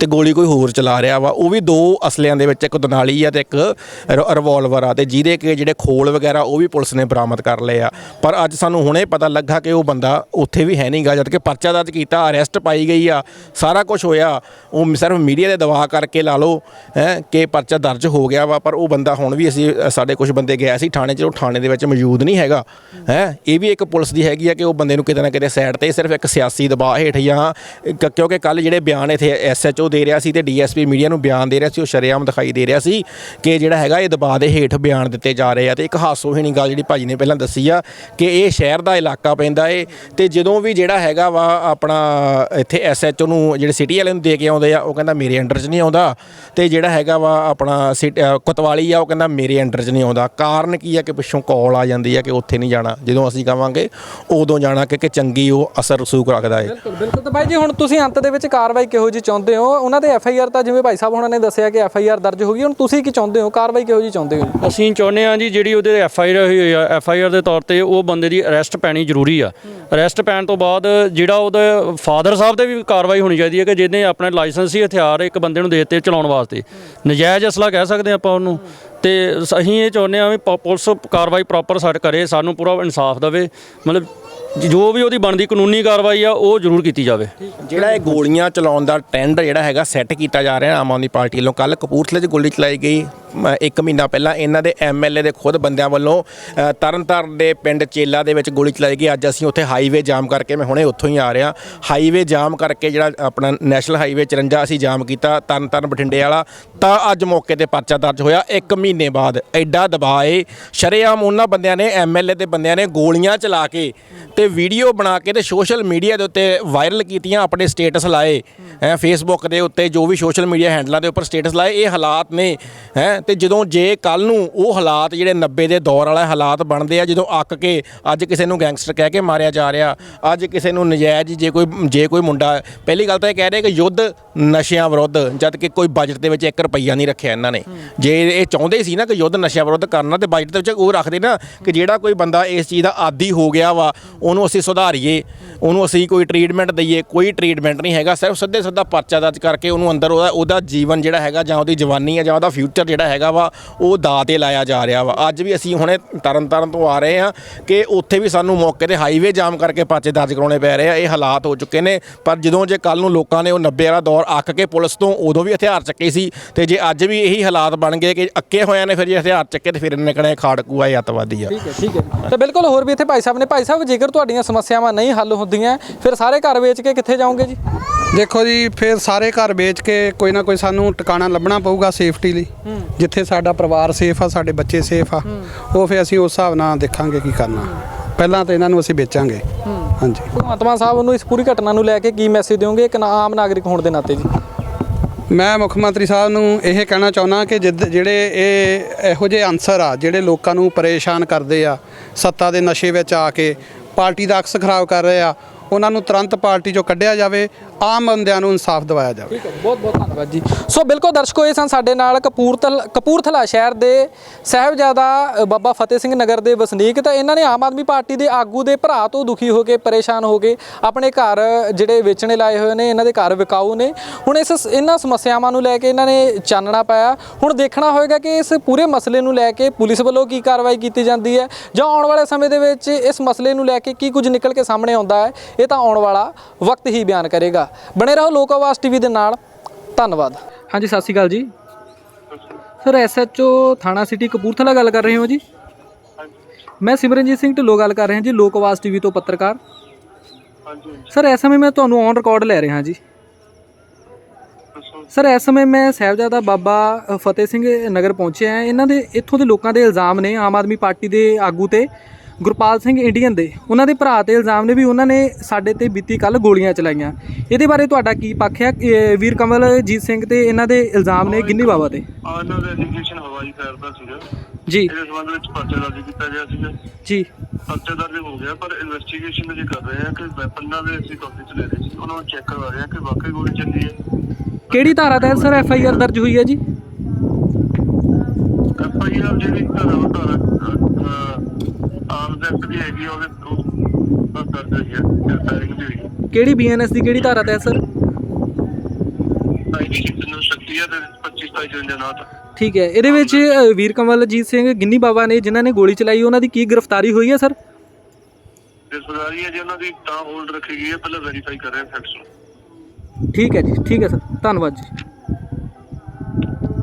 ਤੇ ਗੋਲੀ ਕੋਈ ਹੋਰ ਚਲਾ ਰਿਹਾ ਵਾ। ਉਹ ਵੀ ਦੋ ਅਸਲਿਆਂ ਦੇ ਵਿੱਚ ਇੱਕ ਦਨਾਲੀ ਆ ਤੇ ਇੱਕ ਰ- ਰਿਵਾਲਵਰ ਆ ਤੇ ਜਿਹਦੇ ਕਿ ਜਿਹੜੇ ਖੋਲ ਵਗੈਰਾ ਉਹ ਵੀ ਪੁਲਿਸ ਨੇ ਬਰਾਮਦ ਕਰ ਲਏ ਆ। ਪਰ ਅੱਜ ਸਾਨੂੰ ਹੁਣੇ ਪਤਾ ਲੱਗਾ ਕਿ ਉਹ ਬੰਦਾ ਉੱਥੇ ਵੀ ਹੈ ਨਹੀਂਗਾ ਜਦ ਕਿ ਪਰਚਾ ਦਰਜ ਕੀਤਾ ਅਰੈਸਟ ਪਾਈ ਗਈ ਆ। ਸਾਰਾ ਕੁਝ ਹੋਇਆ। ਉਹ ਸਿਰਫ ਮੀਡੀਆ ਦੇ ਦਬਾਅ ਕਰਕੇ ਲਾ ਲਓ, ਹੈ, ਕਿ ਪਰਚਾ ਦਰਜ ਹੋ ਗਿਆ ਵਾ। ਪਰ ਉਹ ਬੰਦਾ ਹੁਣ ਵੀ ਅਸੀਂ ਸਾਡੇ ਕੁਝ ਬੰਦੇ ਗਏ ਸੀ ਥਾਣੇ 'ਚ, ਉਹ ਥਾਣੇ ਦੇ ਵਿੱਚ ਮੌਜੂਦ ਨਹੀਂ ਹੈਗਾ। ਹੈ, ਇਹ ਵੀ ਇੱਕ ਪੁਲਿਸ ਦੀ ਹੈਗੀ ਆ ਕਿ ਉਹ ਬੰਦੇ ਨੂੰ ਕਿਤੇ ਨਾ ਕਿਤੇ ਸਾਈਡ ਤੇ ਸਿਰਫ ਇੱਕ ਸਿਆਸੀ ਦਬਾਅ ਹੇਠ ਜਾਂ, ਕ- ਕਿਉਂਕਿ ਕੱਲ ਜਿਹੜੇ ਬਿਆਨ ਇਥੇ ਐਸਐਚਓ ਦੇ ਰਿਹਾ ਸੀ ਤੇ ਡੀਐਸਪੀ ਮੀਡੀਆ ਨੂੰ ਬਿਆਨ ਦੇ ਰਿਹਾ ਸੀ ਉਹ ਸ਼ਰੇਆਮ ਦਿਖਾਈ ਦੇ ਰਿਹਾ ਸੀ ਕਿ ਜਿਹੜਾ ਹੈਗਾ ਇਹ ਦਬਾਅ ਦੇ ਹੇਠ ਬਿਆਨ ਦਿੱਤੇ ਜਾ ਰਹੇ ਆ ਤੇ ਇੱਕ ਹਾਸੋਹੀਣੀ ਗੱਲ ਜਿਹੜੀ ਭਾਜੀ ਨੇ ਪਹਿਲਾਂ ਦੱਸੀ ਆ ਕਿ ਇਹ ਸ਼ਹਿਰ ਦਾ ਇਲਾਕਾ ਪੈਂਦਾ ਏ ਤੇ ਜਦੋਂ ਵੀ ਜਿਹੜਾ ਹੈਗਾ ਵਾ ਆਪਣਾ ਇੱਥੇ ਐਸਐਚਓ ਨੂੰ ਜਿਹੜੇ ਸਿਟੀ ਵਾਲੇ ਨੂੰ ਦੇ ਕੇ ਆਉਂਦੇ ਆ ਉਹ ਕਹਿੰਦਾ ਮੇਰੇ ਅੰਡਰ 'ਚ ਨਹੀਂ ਆਉਂਦਾ ਤੇ ਜਿਹੜਾ ਹੈਗਾ ਵਾ ਆਪਣਾ ਸਿਟ- ਅ, ਆ ਉਹ ਕਹਿੰਦਾ ਮੇਰੇ ਅੰਡਰ 'ਚ ਨਹੀਂ ਆਉਂਦਾ। ਕਾਰਨ ਕੀ ਆ ਕਿ ਪਿੱਛੋਂ ਕਾਲ ਆ ਜਾਂਦੀ ਆ ਕਿ ਉੱਥੇ ਨਹੀਂ ਜਾਣਾ ਜਦੋਂ ਅਸੀਂ ਕਵਾਂਗੇ ਉਦੋਂ ਜਾਣਾ ਕਿ ਕਿ ਚੰਗੀ ਉਹ ਅਸਰ ਰਸੂਖ ਰੱਖਦਾ ਏ। ਬਿਲਕੁਲ ਬਿਲਕੁਲ ਤਾਂ ਬਾਈ ਜੀ ਹੁਣ ਤੁਸੀਂ ਅੰਤ ਦੇ ਵਿੱਚ ਕਾਰਵਾਈ ਕਿਹੋ ਜੀ ਚਾਹੁੰਦੇ ਹੋ, ਉਹਨਾਂ ਦੇ ਐਫ ਆਈ ਆਰ ਤਾਂ ਜਿਵੇਂ ਭਾਈ ਸਾਹਿਬ ਉਹਨਾਂ ਨੇ ਦੱਸਿਆ ਕਿ ਐਫ ਆਈ ਆਰ ਦਰਜ ਹੋ ਗਈ, ਹੁਣ ਤੁਸੀਂ ਕੀ ਚਾਹੁੰਦੇ ਹੋ? ਕਾਰਵਾਈ ਕਿਹੋ ਜੀ ਚਾਹੁੰਦੇ ਹੋ ਜੀ? ਅਸੀਂ ਚਾਹੁੰਦੇ ਹਾਂ ਜੀ, ਜਿਹੜੀ ਉਹਦੇ ਐਫ ਆਈ ਆਰ ਹੋਈ ਆ ਐਫ ਆਈ ਆਰ ਦੇ ਤੌਰ ਤੇ ਉਹ ਬੰਦੇ ਦੀ ਅਰੈਸਟ ਪੈਣੀ ਜ਼ਰੂਰੀ ਆ। ਅਰੈਸਟ ਪੈਣ ਤੋਂ ਬਾਅਦ ਜਿਹੜਾ ਉਹਦੇ ਫਾਦਰ ਸਾਹਿਬ ਤੇ ਵੀ ਕਾਰਵਾਈ ਹੋਣੀ ਚਾਹੀਦੀ ਹੈ ਕਿ ਜਿਹਨੇ ਆਪਣੇ ਲਾਇਸੈਂਸੀ ਹਥਿਆਰ ਇੱਕ ਬੰਦੇ ਨੂੰ ਦੇ ਦਿੱਤੇ ਚਲਾਉਣ ਵਾਸਤੇ। ਨਜਾਇਜ਼ ਅਸਲਾ ਕਹਿ ਸਕਦੇ ਆਪਾਂ ਉਹਨੂੰ। ਤੇ ਅਸੀਂ ਇਹ ਚਾਹੁੰਦੇ ਹਾਂ ਵੀ ਪ- ਪੁਲਿਸ ਕਾਰਵਾਈ ਪ੍ਰੋਪਰ ਸੈੱਟ ਕਰੇ ਸਾਨੂੰ ਪੂਰਾ ਇਨਸਾਫ ਦੇਵੇ। ਮਤਲਬ ਜੋ ਵੀ ਉਹਦੀ ਬਣਦੀ ਕਾਨੂੰਨੀ ਕਾਰਵਾਈ ਆ, ਉਹ ਜ਼ਰੂਰ ਕੀਤੀ ਜਾਵੇ। ਜਿਹੜਾ ਇਹ ਗੋਲੀਆਂ ਚਲਾਉਣ ਦਾ ਟ੍ਰੈਂਡ ਜਿਹੜਾ ਹੈਗਾ ਸੈੱਟ ਕੀਤਾ ਜਾ ਰਿਹਾ ਆਮ ਆਦਮੀ ਪਾਰਟੀ ਵੱਲੋਂ ਕੱਲ ਕਪੂਰਥਲੇ 'ਚ ਗੋਲੀ ਚਲਾਈ ਗਈ। ਇੱਕ ਮਹੀਨਾ ਪਹਿਲਾਂ ਇਹਨਾਂ ਦੇ ਐਮਐਲਏ ਦੇ ਖੁਦ ਬੰਦਿਆਂ ਵੱਲੋਂ ਅ, ਤਰਨਤਾਰਨ ਦੇ ਪਿੰਡ ਚੇਲਾ ਦੇ ਵਿੱਚ ਗੋਲੀ ਚਲਾਈ ਗਈ। ਅੱਜ ਅਸੀਂ ਉੱਥੇ ਹਾਈਵੇ ਜਾਮ ਕਰਕੇ ਮੈਂ ਹੁਣੇ ਉੱਥੋਂ ਹੀ ਆ ਰਿਹਾ। ਹਾਈਵੇ ਜਾਮ ਕਰਕੇ ਜਿਹੜਾ ਆਪਣਾ ਨੈਸ਼ਨਲ ਹਾਈਵੇ 54 ਅਸੀਂ ਜਾਮ ਕੀਤਾ ਤਰਨਤਾਰਨ ਬਠਿੰਡੇ ਵਾਲਾ ਤਾਂ ਅੱਜ ਮੌਕੇ ਤੇ ਪਰਚਾ ਦਰਜ ਹੋਇਆ। ਇੱਕ ਮਹੀਨੇ ਬਾਅਦ ਐਡਾ ਦਬਾਅ ਏ। ਸ਼ਰੇਆਮ ਉਹਨਾਂ ਬੰਦਿਆਂ ਨੇ ਐਮਐਲਏ ਦੇ ਬੰਦਿਆਂ ਨੇ ਗੋਲੀਆਂ ਚਲਾ ਕੇ ਤੇ ਵੀਡੀਓ ਬਣਾ ਕੇ ਤੇ ਸੋਸ਼ਲ ਮੀਡੀਆ ਦੇ ਉੱਤੇ ਵਾਇਰਲ ਕੀਤੀਆਂ ਆਪਣੇ ਸਟੇਟਸ ਲਾਏ। ਹੈ ਫੇਸਬੁੱਕ ਦੇ ਉੱਤੇ ਜੋ ਵੀ ਸੋਸ਼ਲ ਮੀਡੀਆ ਹੈਂਡਲਾਂ ਦੇ ਉੱਪਰ ਸਟੇਟਸ ਲਾਏ ਇਹ ਹਾਲਾਤ ਨੇ। ਹੈ ਤੇ ਜਦੋਂ ਜੇ ਕੱਲ ਨੂੰ ਉਹ ਹਾਲਾਤ ਜਿਹੜੇ 90 ਦੇ ਦੌਰ ਵਾਲਾ ਹਾਲਾਤ ਬਣਦੇ ਆ, ਜਦੋਂ ਅੱਕ ਕੇ ਅੱਜ ਕਿਸੇ ਨੂੰ ਗੈਂਗਸਟਰ ਕਹਿ ਕੇ ਮਾਰਿਆ ਜਾ ਰਿਹਾ, ਅੱਜ ਕਿਸੇ ਨੂੰ ਨਜਾਇਜ਼ ਜੇ ਕੋਈ ਜੇ ਕੋਈ ਮੁੰਡਾ, ਪਹਿਲੀ ਗੱਲ ਤਾਂ ਇਹ ਕਹਿ ਰਿਹਾ ਕਿ ਯੁੱਧ ਨਸ਼ਿਆਂ ਵਿਰੁੱਧ, ਜਦ ਕਿ ਕੋਈ ਬਜਟ ਦੇ ਵਿੱਚ 1 ਰੁਪਈਆ ਨਹੀਂ ਰੱਖਿਆ ਇਹਨਾਂ ਨੇ। ਜੇ ਇਹ ਚਾਹੁੰਦੇ ਸੀ ਨਾ ਕਿ ਯੁੱਧ ਨਸ਼ਿਆਂ ਵਿਰੁੱਧ ਕਰਨਾ, ਤੇ ਬਜਟ ਦੇ ਵਿੱਚ ਉਹ ਰੱਖਦੇ ਨਾ ਕਿ ਜਿਹੜਾ ਕੋਈ ਬੰਦਾ ਇਸ ਚੀਜ਼ ਦਾ ਆਦੀ ਹੋ ਗਿਆ ਵਾ, ਉਹਨੂੰ ਅਸੀਂ ਸੁਧਾਰੀਏ, ਉਹਨੂੰ ਅਸੀਂ ਕੋਈ ਟ੍ਰੀਟਮੈਂਟ ਦਈਏ, ਕੋਈ ਟ੍ਰੀਟਮੈਂਟ ਨਹੀਂ ਹੈਗਾ, ਸਿਰਫ ਸਿੱਧੇ ਸਿੱਧਾ ਪਰਚਾ ਦਰਜ ਕਰਕੇ ਉਹਨੂੰ ਅੰਦਰ ਉਹਦਾ ਉਹਦਾ ਜੀਵਨ ਜਿਹੜਾ ਹੈਗਾ ਜਾਂ ਉਹਦੀ ਜਵਾਨੀ ਹੈ ਜਾਂ ਉਹਦਾ ਫਿਊਚਰ ਜਿਹੜਾ ਹੈਗਾ ਵਾ, ਉਹ ਦਾਅ ਤੇ ਲਾਇਆ ਜਾ ਰਿਹਾ ਵਾ। ਅੱਜ ਵੀ ਅਸੀਂ ਹੁਣੇ ਤਰਨ ਤਾਰਨ ਤੋਂ ਆ ਰਹੇ ਹਾਂ ਕਿ ਉੱਥੇ ਵੀ ਸਾਨੂੰ ਮੌਕੇ ਤੇ ਹਾਈਵੇ ਜਾਮ ਕਰਕੇ ਪਾਚੇ ਦਰਜ ਕਰਾਉਣੇ ਪੈ ਰਹੇ ਆ। ਇਹ ਹਾਲਾਤ ਹੋ ਚੁੱਕੇ ਨੇ, ਪਰ ਜਦੋਂ ਜੇ ਕੱਲ ਨੂੰ ਲੋਕਾਂ ਨੇ ਉਹ 90 ਵਾਲਾ ਦੌਰ ਅੱਕ ਕੇ ਪੁਲਿਸ ਤੋਂ, ਉਦੋਂ ਵੀ ਹਥਿਆਰ ਚੱਕੇ ਸੀ। ਤੇ ਜੇ ਅੱਜ ਵੀ ਇਹੀ ਹਾਲਾਤ ਬਣ ਗਏ ਕਿ ਅੱਕੇ ਹੋਇਆਂ ਨੇ, ਫਿਰ ਜੇ ਹਥਿਆਰ ਚੱਕੇ ਤੇ ਫਿਰ ਇਹਨੇ ਕਹਣਾ ਖਾੜਕੂ ਆ, ਇਹ ਅੱਤਵਾਦੀ ਆ। ਠੀਕ ਹੈ ਠੀਕ ਹੈ। ਤੇ ਬਿਲਕੁਲ ਹੋਰ ਵੀ ਇੱਥੇ ਭਾਈ ਸਾਹਿਬ ਨੇ। ਭਾਈ ਸਾਹਿਬ, ਜੇਕਰ ਤੁਹਾਡੀਆਂ ਸਮੱਸਿਆਵਾਂ ਨਹੀਂ ਹੱਲ ਹੁੰਦੀਆਂ, ਫਿਰ ਸਾਰੇ ਘਰ ਵੇਚ ਕੇ ਕਿੱਥੇ ਜਾਓਗੇ ਜੀ? ਦੇਖੋ ਜੀ ਫਿਰ ਸਾਰੇ ਘਰ ਵੇਚ ਕੇ ਕੋਈ ਨਾ ਕੋਈ ਸਾਨੂੰ ਟਿਕਾਣਾ ਲੱਭਣਾ ਪਊਗਾ ਸੇਫਟੀ ਲਈ। ਜਿੱਥੇ ਸਾਡਾ ਪਰਿਵਾਰ ਸੇਫ ਆ ਸਾਡੇ ਬੱਚੇ ਸੇਫ ਆ ਉਹ ਫਿਰ ਅਸੀਂ ਉਸ ਹਿਸਾਬ ਨਾਲ ਦੇਖਾਂਗੇ ਕੀ ਕਰਨਾ। ਪਹਿਲਾਂ ਤਾਂ ਇਹਨਾਂ ਨੂੰ ਅਸੀਂ ਵੇਚਾਂਗੇ। ਹਾਂਜੀ। ਭਗਵੰਤ ਮਾਨ ਸਾਹਿਬ ਨੂੰ ਇਸ ਪੂਰੀ ਘਟਨਾ ਨੂੰ ਲੈ ਕੇ ਕੀ ਮੈਸੇਜ ਦਿਓਗੇ ਇੱਕ ਆਮ ਨਾਗਰਿਕ ਹੋਣ ਦੇ ਨਾਤੇ ਜੀ? ਮੈਂ ਮੁੱਖ ਮੰਤਰੀ ਸਾਹਿਬ ਨੂੰ ਇਹ ਕਹਿਣਾ ਚਾਹੁੰਦਾ ਕਿ ਜਿਹੜੇ ਇਹ ਇਹੋ ਜਿਹੇ ਅਨਸਰ ਆ ਜਿਹੜੇ ਲੋਕਾਂ ਨੂੰ ਪਰੇਸ਼ਾਨ ਕਰਦੇ ਆ ਸੱਤਾ ਦੇ ਨਸ਼ੇ ਵਿੱਚ ਆ ਕੇ ਪਾਰਟੀ ਦਾ ਅਕਸ ਖਰਾਬ ਕਰ ਰਹੇ ਆ ਉਹਨਾਂ ਨੂੰ ਤੁਰੰਤ ਪਾਰਟੀ ਚੋਂ ਕੱਢਿਆ ਜਾਵੇ ਆਮ ਬੰਦਿਆਂ ਨੂੰ ਇਨਸਾਫ ਦਿਵਾਇਆ ਜਾਵੇ। ਠੀਕ ਹੈ ਬਹੁਤ ਬਹੁਤ ਧੰਨਵਾਦ ਜੀ। ਸੋ ਬਿਲਕੁਲ ਦਰਸ਼ਕੋ, ਇਹ ਸਨ ਸਾਡੇ ਨਾਲ ਕਪੂਰਥਲ, ਕਪੂਰਥਲਾ ਸ਼ਹਿਰ ਦੇ ਸਾਹਿਬਜ਼ਾਦਾ ਬਾਬਾ ਫਤਿਹ ਸਿੰਘ ਨਗਰ ਦੇ ਵਸਨੀਕ। ਤਾਂ ਇਹਨਾਂ ਨੇ ਆਮ ਆਦਮੀ ਪਾਰਟੀ ਦੇ ਆਗੂ ਦੇ ਭਰਾ ਤੋਂ ਦੁਖੀ ਹੋ ਕੇ, ਪਰੇਸ਼ਾਨ ਹੋ ਕੇ ਆਪਣੇ ਘਰ ਜਿਹੜੇ ਵੇਚਣੇ ਲਾਏ ਹੋਏ ਨੇ, ਇਹਨਾਂ ਦੇ ਘਰ ਵਿਕਾਊ ਨੇ। ਹੁਣ ਇਸ ਇਹਨਾਂ ਸਮੱਸਿਆਵਾਂ ਨੂੰ ਲੈ ਕੇ ਇਹਨਾਂ ਨੇ ਚਾਨਣਾ ਪਾਇਆ। ਹੁਣ ਦੇਖਣਾ ਹੋਏਗਾ ਕਿ ਇਸ ਪੂਰੇ ਮਸਲੇ ਨੂੰ ਲੈ ਕੇ ਪੁਲਿਸ ਵੱਲੋਂ ਕੀ ਕਾਰਵਾਈ ਕੀਤੀ ਜਾਂਦੀ ਹੈ, ਜਾਂ ਆਉਣ ਵਾਲੇ ਸਮੇਂ ਦੇ ਵਿੱਚ ਇਸ ਮਸਲੇ ਨੂੰ ਲੈ ਕੇ ਕੀ ਕੁਝ ਨਿਕਲ ਕੇ ਸਾਹਮਣੇ ਆਉਂਦਾ ਹੈ, ਇਹ ਤਾਂ ਆਉਣ ਵਾਲਾ ਵਕਤ ਹੀ ਬਿਆਨ ਕਰੇਗਾ। ਬਣੇ ਰਹੋ ਲੋਕ ਆਵਾਜ਼ ਟੀਵੀ ਦੇ ਨਾਲ। ਧੰਨਵਾਦ। ਹਾਂਜੀ ਸਤਿ ਸ਼੍ਰੀ ਅਕਾਲ ਜੀ। ਸਰ ਐਸਐਚਓ ਥਾਣਾ ਸਿਟੀ ਕਪੂਰਥਲਾ ਗੱਲ ਕਰ ਰਹੇ ਹੋ ਜੀ? ਮੈਂ ਸਿਮਰਨਜੀਤ ਸਿੰਘ ਢਿੱਲੋਂ ਗੱਲ ਕਰ ਰਿਹਾ ਜੀ ਲੋਕ ਆਵਾਜ਼ ਟੀਵੀ ਤੋਂ ਪੱਤਰਕਾਰ। ਸਰ ਇਸ ਸਮੇਂ ਮੈਂ ਤੁਹਾਨੂੰ ਔਨ ਰਿਕਾਰਡ ਲੈ ਰਿਹਾ ਜੀ। ਸਰ ਇਸ ਸਮੇਂ ਮੈਂ ਸਾਹਿਬਜ਼ਾਦਾ ਬਾਬਾ ਫਤਿਹ ਸਿੰਘ ਨਗਰ ਪਹੁੰਚਿਆ ਹਾਂ। ਇਹਨਾਂ ਦੇ ਇੱਥੋਂ ਦੇ ਲੋਕਾਂ ਦੇ ਇਲਜ਼ਾਮ ਨੇ ਆਮ ਆਦਮੀ ਪਾਰਟੀ ਦੇ ਆਗੂ ਤੇ। ਗੁਰਪਾਲ ਸਿੰਘ ਇੰਡੀਅਨ ਦੇ। ਉਹਨਾਂ ਦੇ ਭਰਾ ਤੇ ਇਲਜ਼ਾਮ ਨੇ ਵੀ ਉਹਨਾਂ ਨੇ ਸਾਡੇ ਤੇ ਬੀਤੀ ਕੱਲ ਗੋਲੀਆਂ ਚਲਾਈਆਂ। ਇਹਦੇ ਬਾਰੇ ਤੁਹਾਡਾ ਕੀ ਪੱਖ ਹੈ? ਵੀਰ ਕਮਲਜੀਤ ਸਿੰਘ ਤੇ ਇਹਨਾਂ ਦੇ ਇਲਜ਼ਾਮ ਨੇ ਗਿੰਨੀ ਬਾਬਾ ਤੇ। ਆ ਇਹਨਾਂ ਦਾ ਐਜੂਕੇਸ਼ਨ ਹਵਾਈ ਫਾਇਰ ਦਾ ਸੀਗਾ। ਜੀ। ਇਹਦੇ ਸੰਬੰਧ ਵਿੱਚ ਪਰਚਾ ਦਰਜ ਕੀਤਾ ਗਿਆ ਸੀਗਾ। ਜੀ। ਪਰਚਾ ਦਰਜ ਹੋ ਗਿਆ ਪਰ ਇਨਵੈਸਟੀਗੇਸ਼ਨ ਜੇ ਕਰ ਰਹੇ ਆ ਕਿ ਵੈਪਨਾਂ ਦੇ ਅਸੀਂ ਕਾਫੀ ਚ ਲੈ ਰਹੇ ਸੀ। ਉਹਨਾਂ ਨੂੰ ਚੈੱਕ ਕਰਵਾ ਰਹੇ ਆ ਕਿ ਵਾਕਈ ਗੋਲੀ ਚੱਲੀ ਹੈ। ਕਿਹੜੀ ਧਾਰਾ ਤਹਿਤ ਸਰ ਐਫ ਆਈ ਆਰ ਦਰਜ ਹੋਈ ਹੈ ਜੀ? ਐਫ ਆਈ ਆਰ ਜਿਹੜੀ ਧਾਰਾ ਧਾਰਾ ਹੈਗੀ ਉਹਦੇ ਹੋਈ ਹੈ ਫਾਇਰਿੰਗ ਹੋਈ ਕਿਹੜੀ ਬੀਐਨਐਸ ਦੀ ਕਿਹੜੀ ਧਾਰਾ ਤਹਿਤ ਸਰ? ਆਈਡੀ ਸ਼ੀਟ ਨੂੰ ਸ਼ਕਤੀ ਹੈ ਤੇ 25 27 54 ਨਾਟ ਠੀਕ ਹੈ ਇਹਦੇ ਵਿੱਚ ਅ, ਵੀਰ ਕਮਲਜੀਤ ਸਿੰਘ ਗਿੰਨੀ ਬਾਬਾ ਨੇ ਜਿਨ੍ਹਾਂ ਨੇ ਗੋਲੀ ਚਲਾਈ ਉਹਨਾਂ ਦੀ ਕੀ ਗ੍ਰਿਫਤਾਰੀ ਹੋਈ ਹੈ ਸਰ? ਰਿਸ਼ਤੇਦਾਰੀ ਹੈ ਜੀ ਉਹਨਾਂ ਦੀ ਤਾਂ ਹੋਲਡ ਰੱਖੀ ਗਈ ਹੈ ਪਹਿਲਾਂ ਵੈਰੀਫਾਈ ਕਰ ਰਹੇ ਹਾਂ ਫੈਕਟਸ ਨੂੰ। ਠੀਕ ਹੈ ਜੀ ਠੀਕ ਹੈ ਸਰ। ਧੰਨਵਾਦ ਜੀ।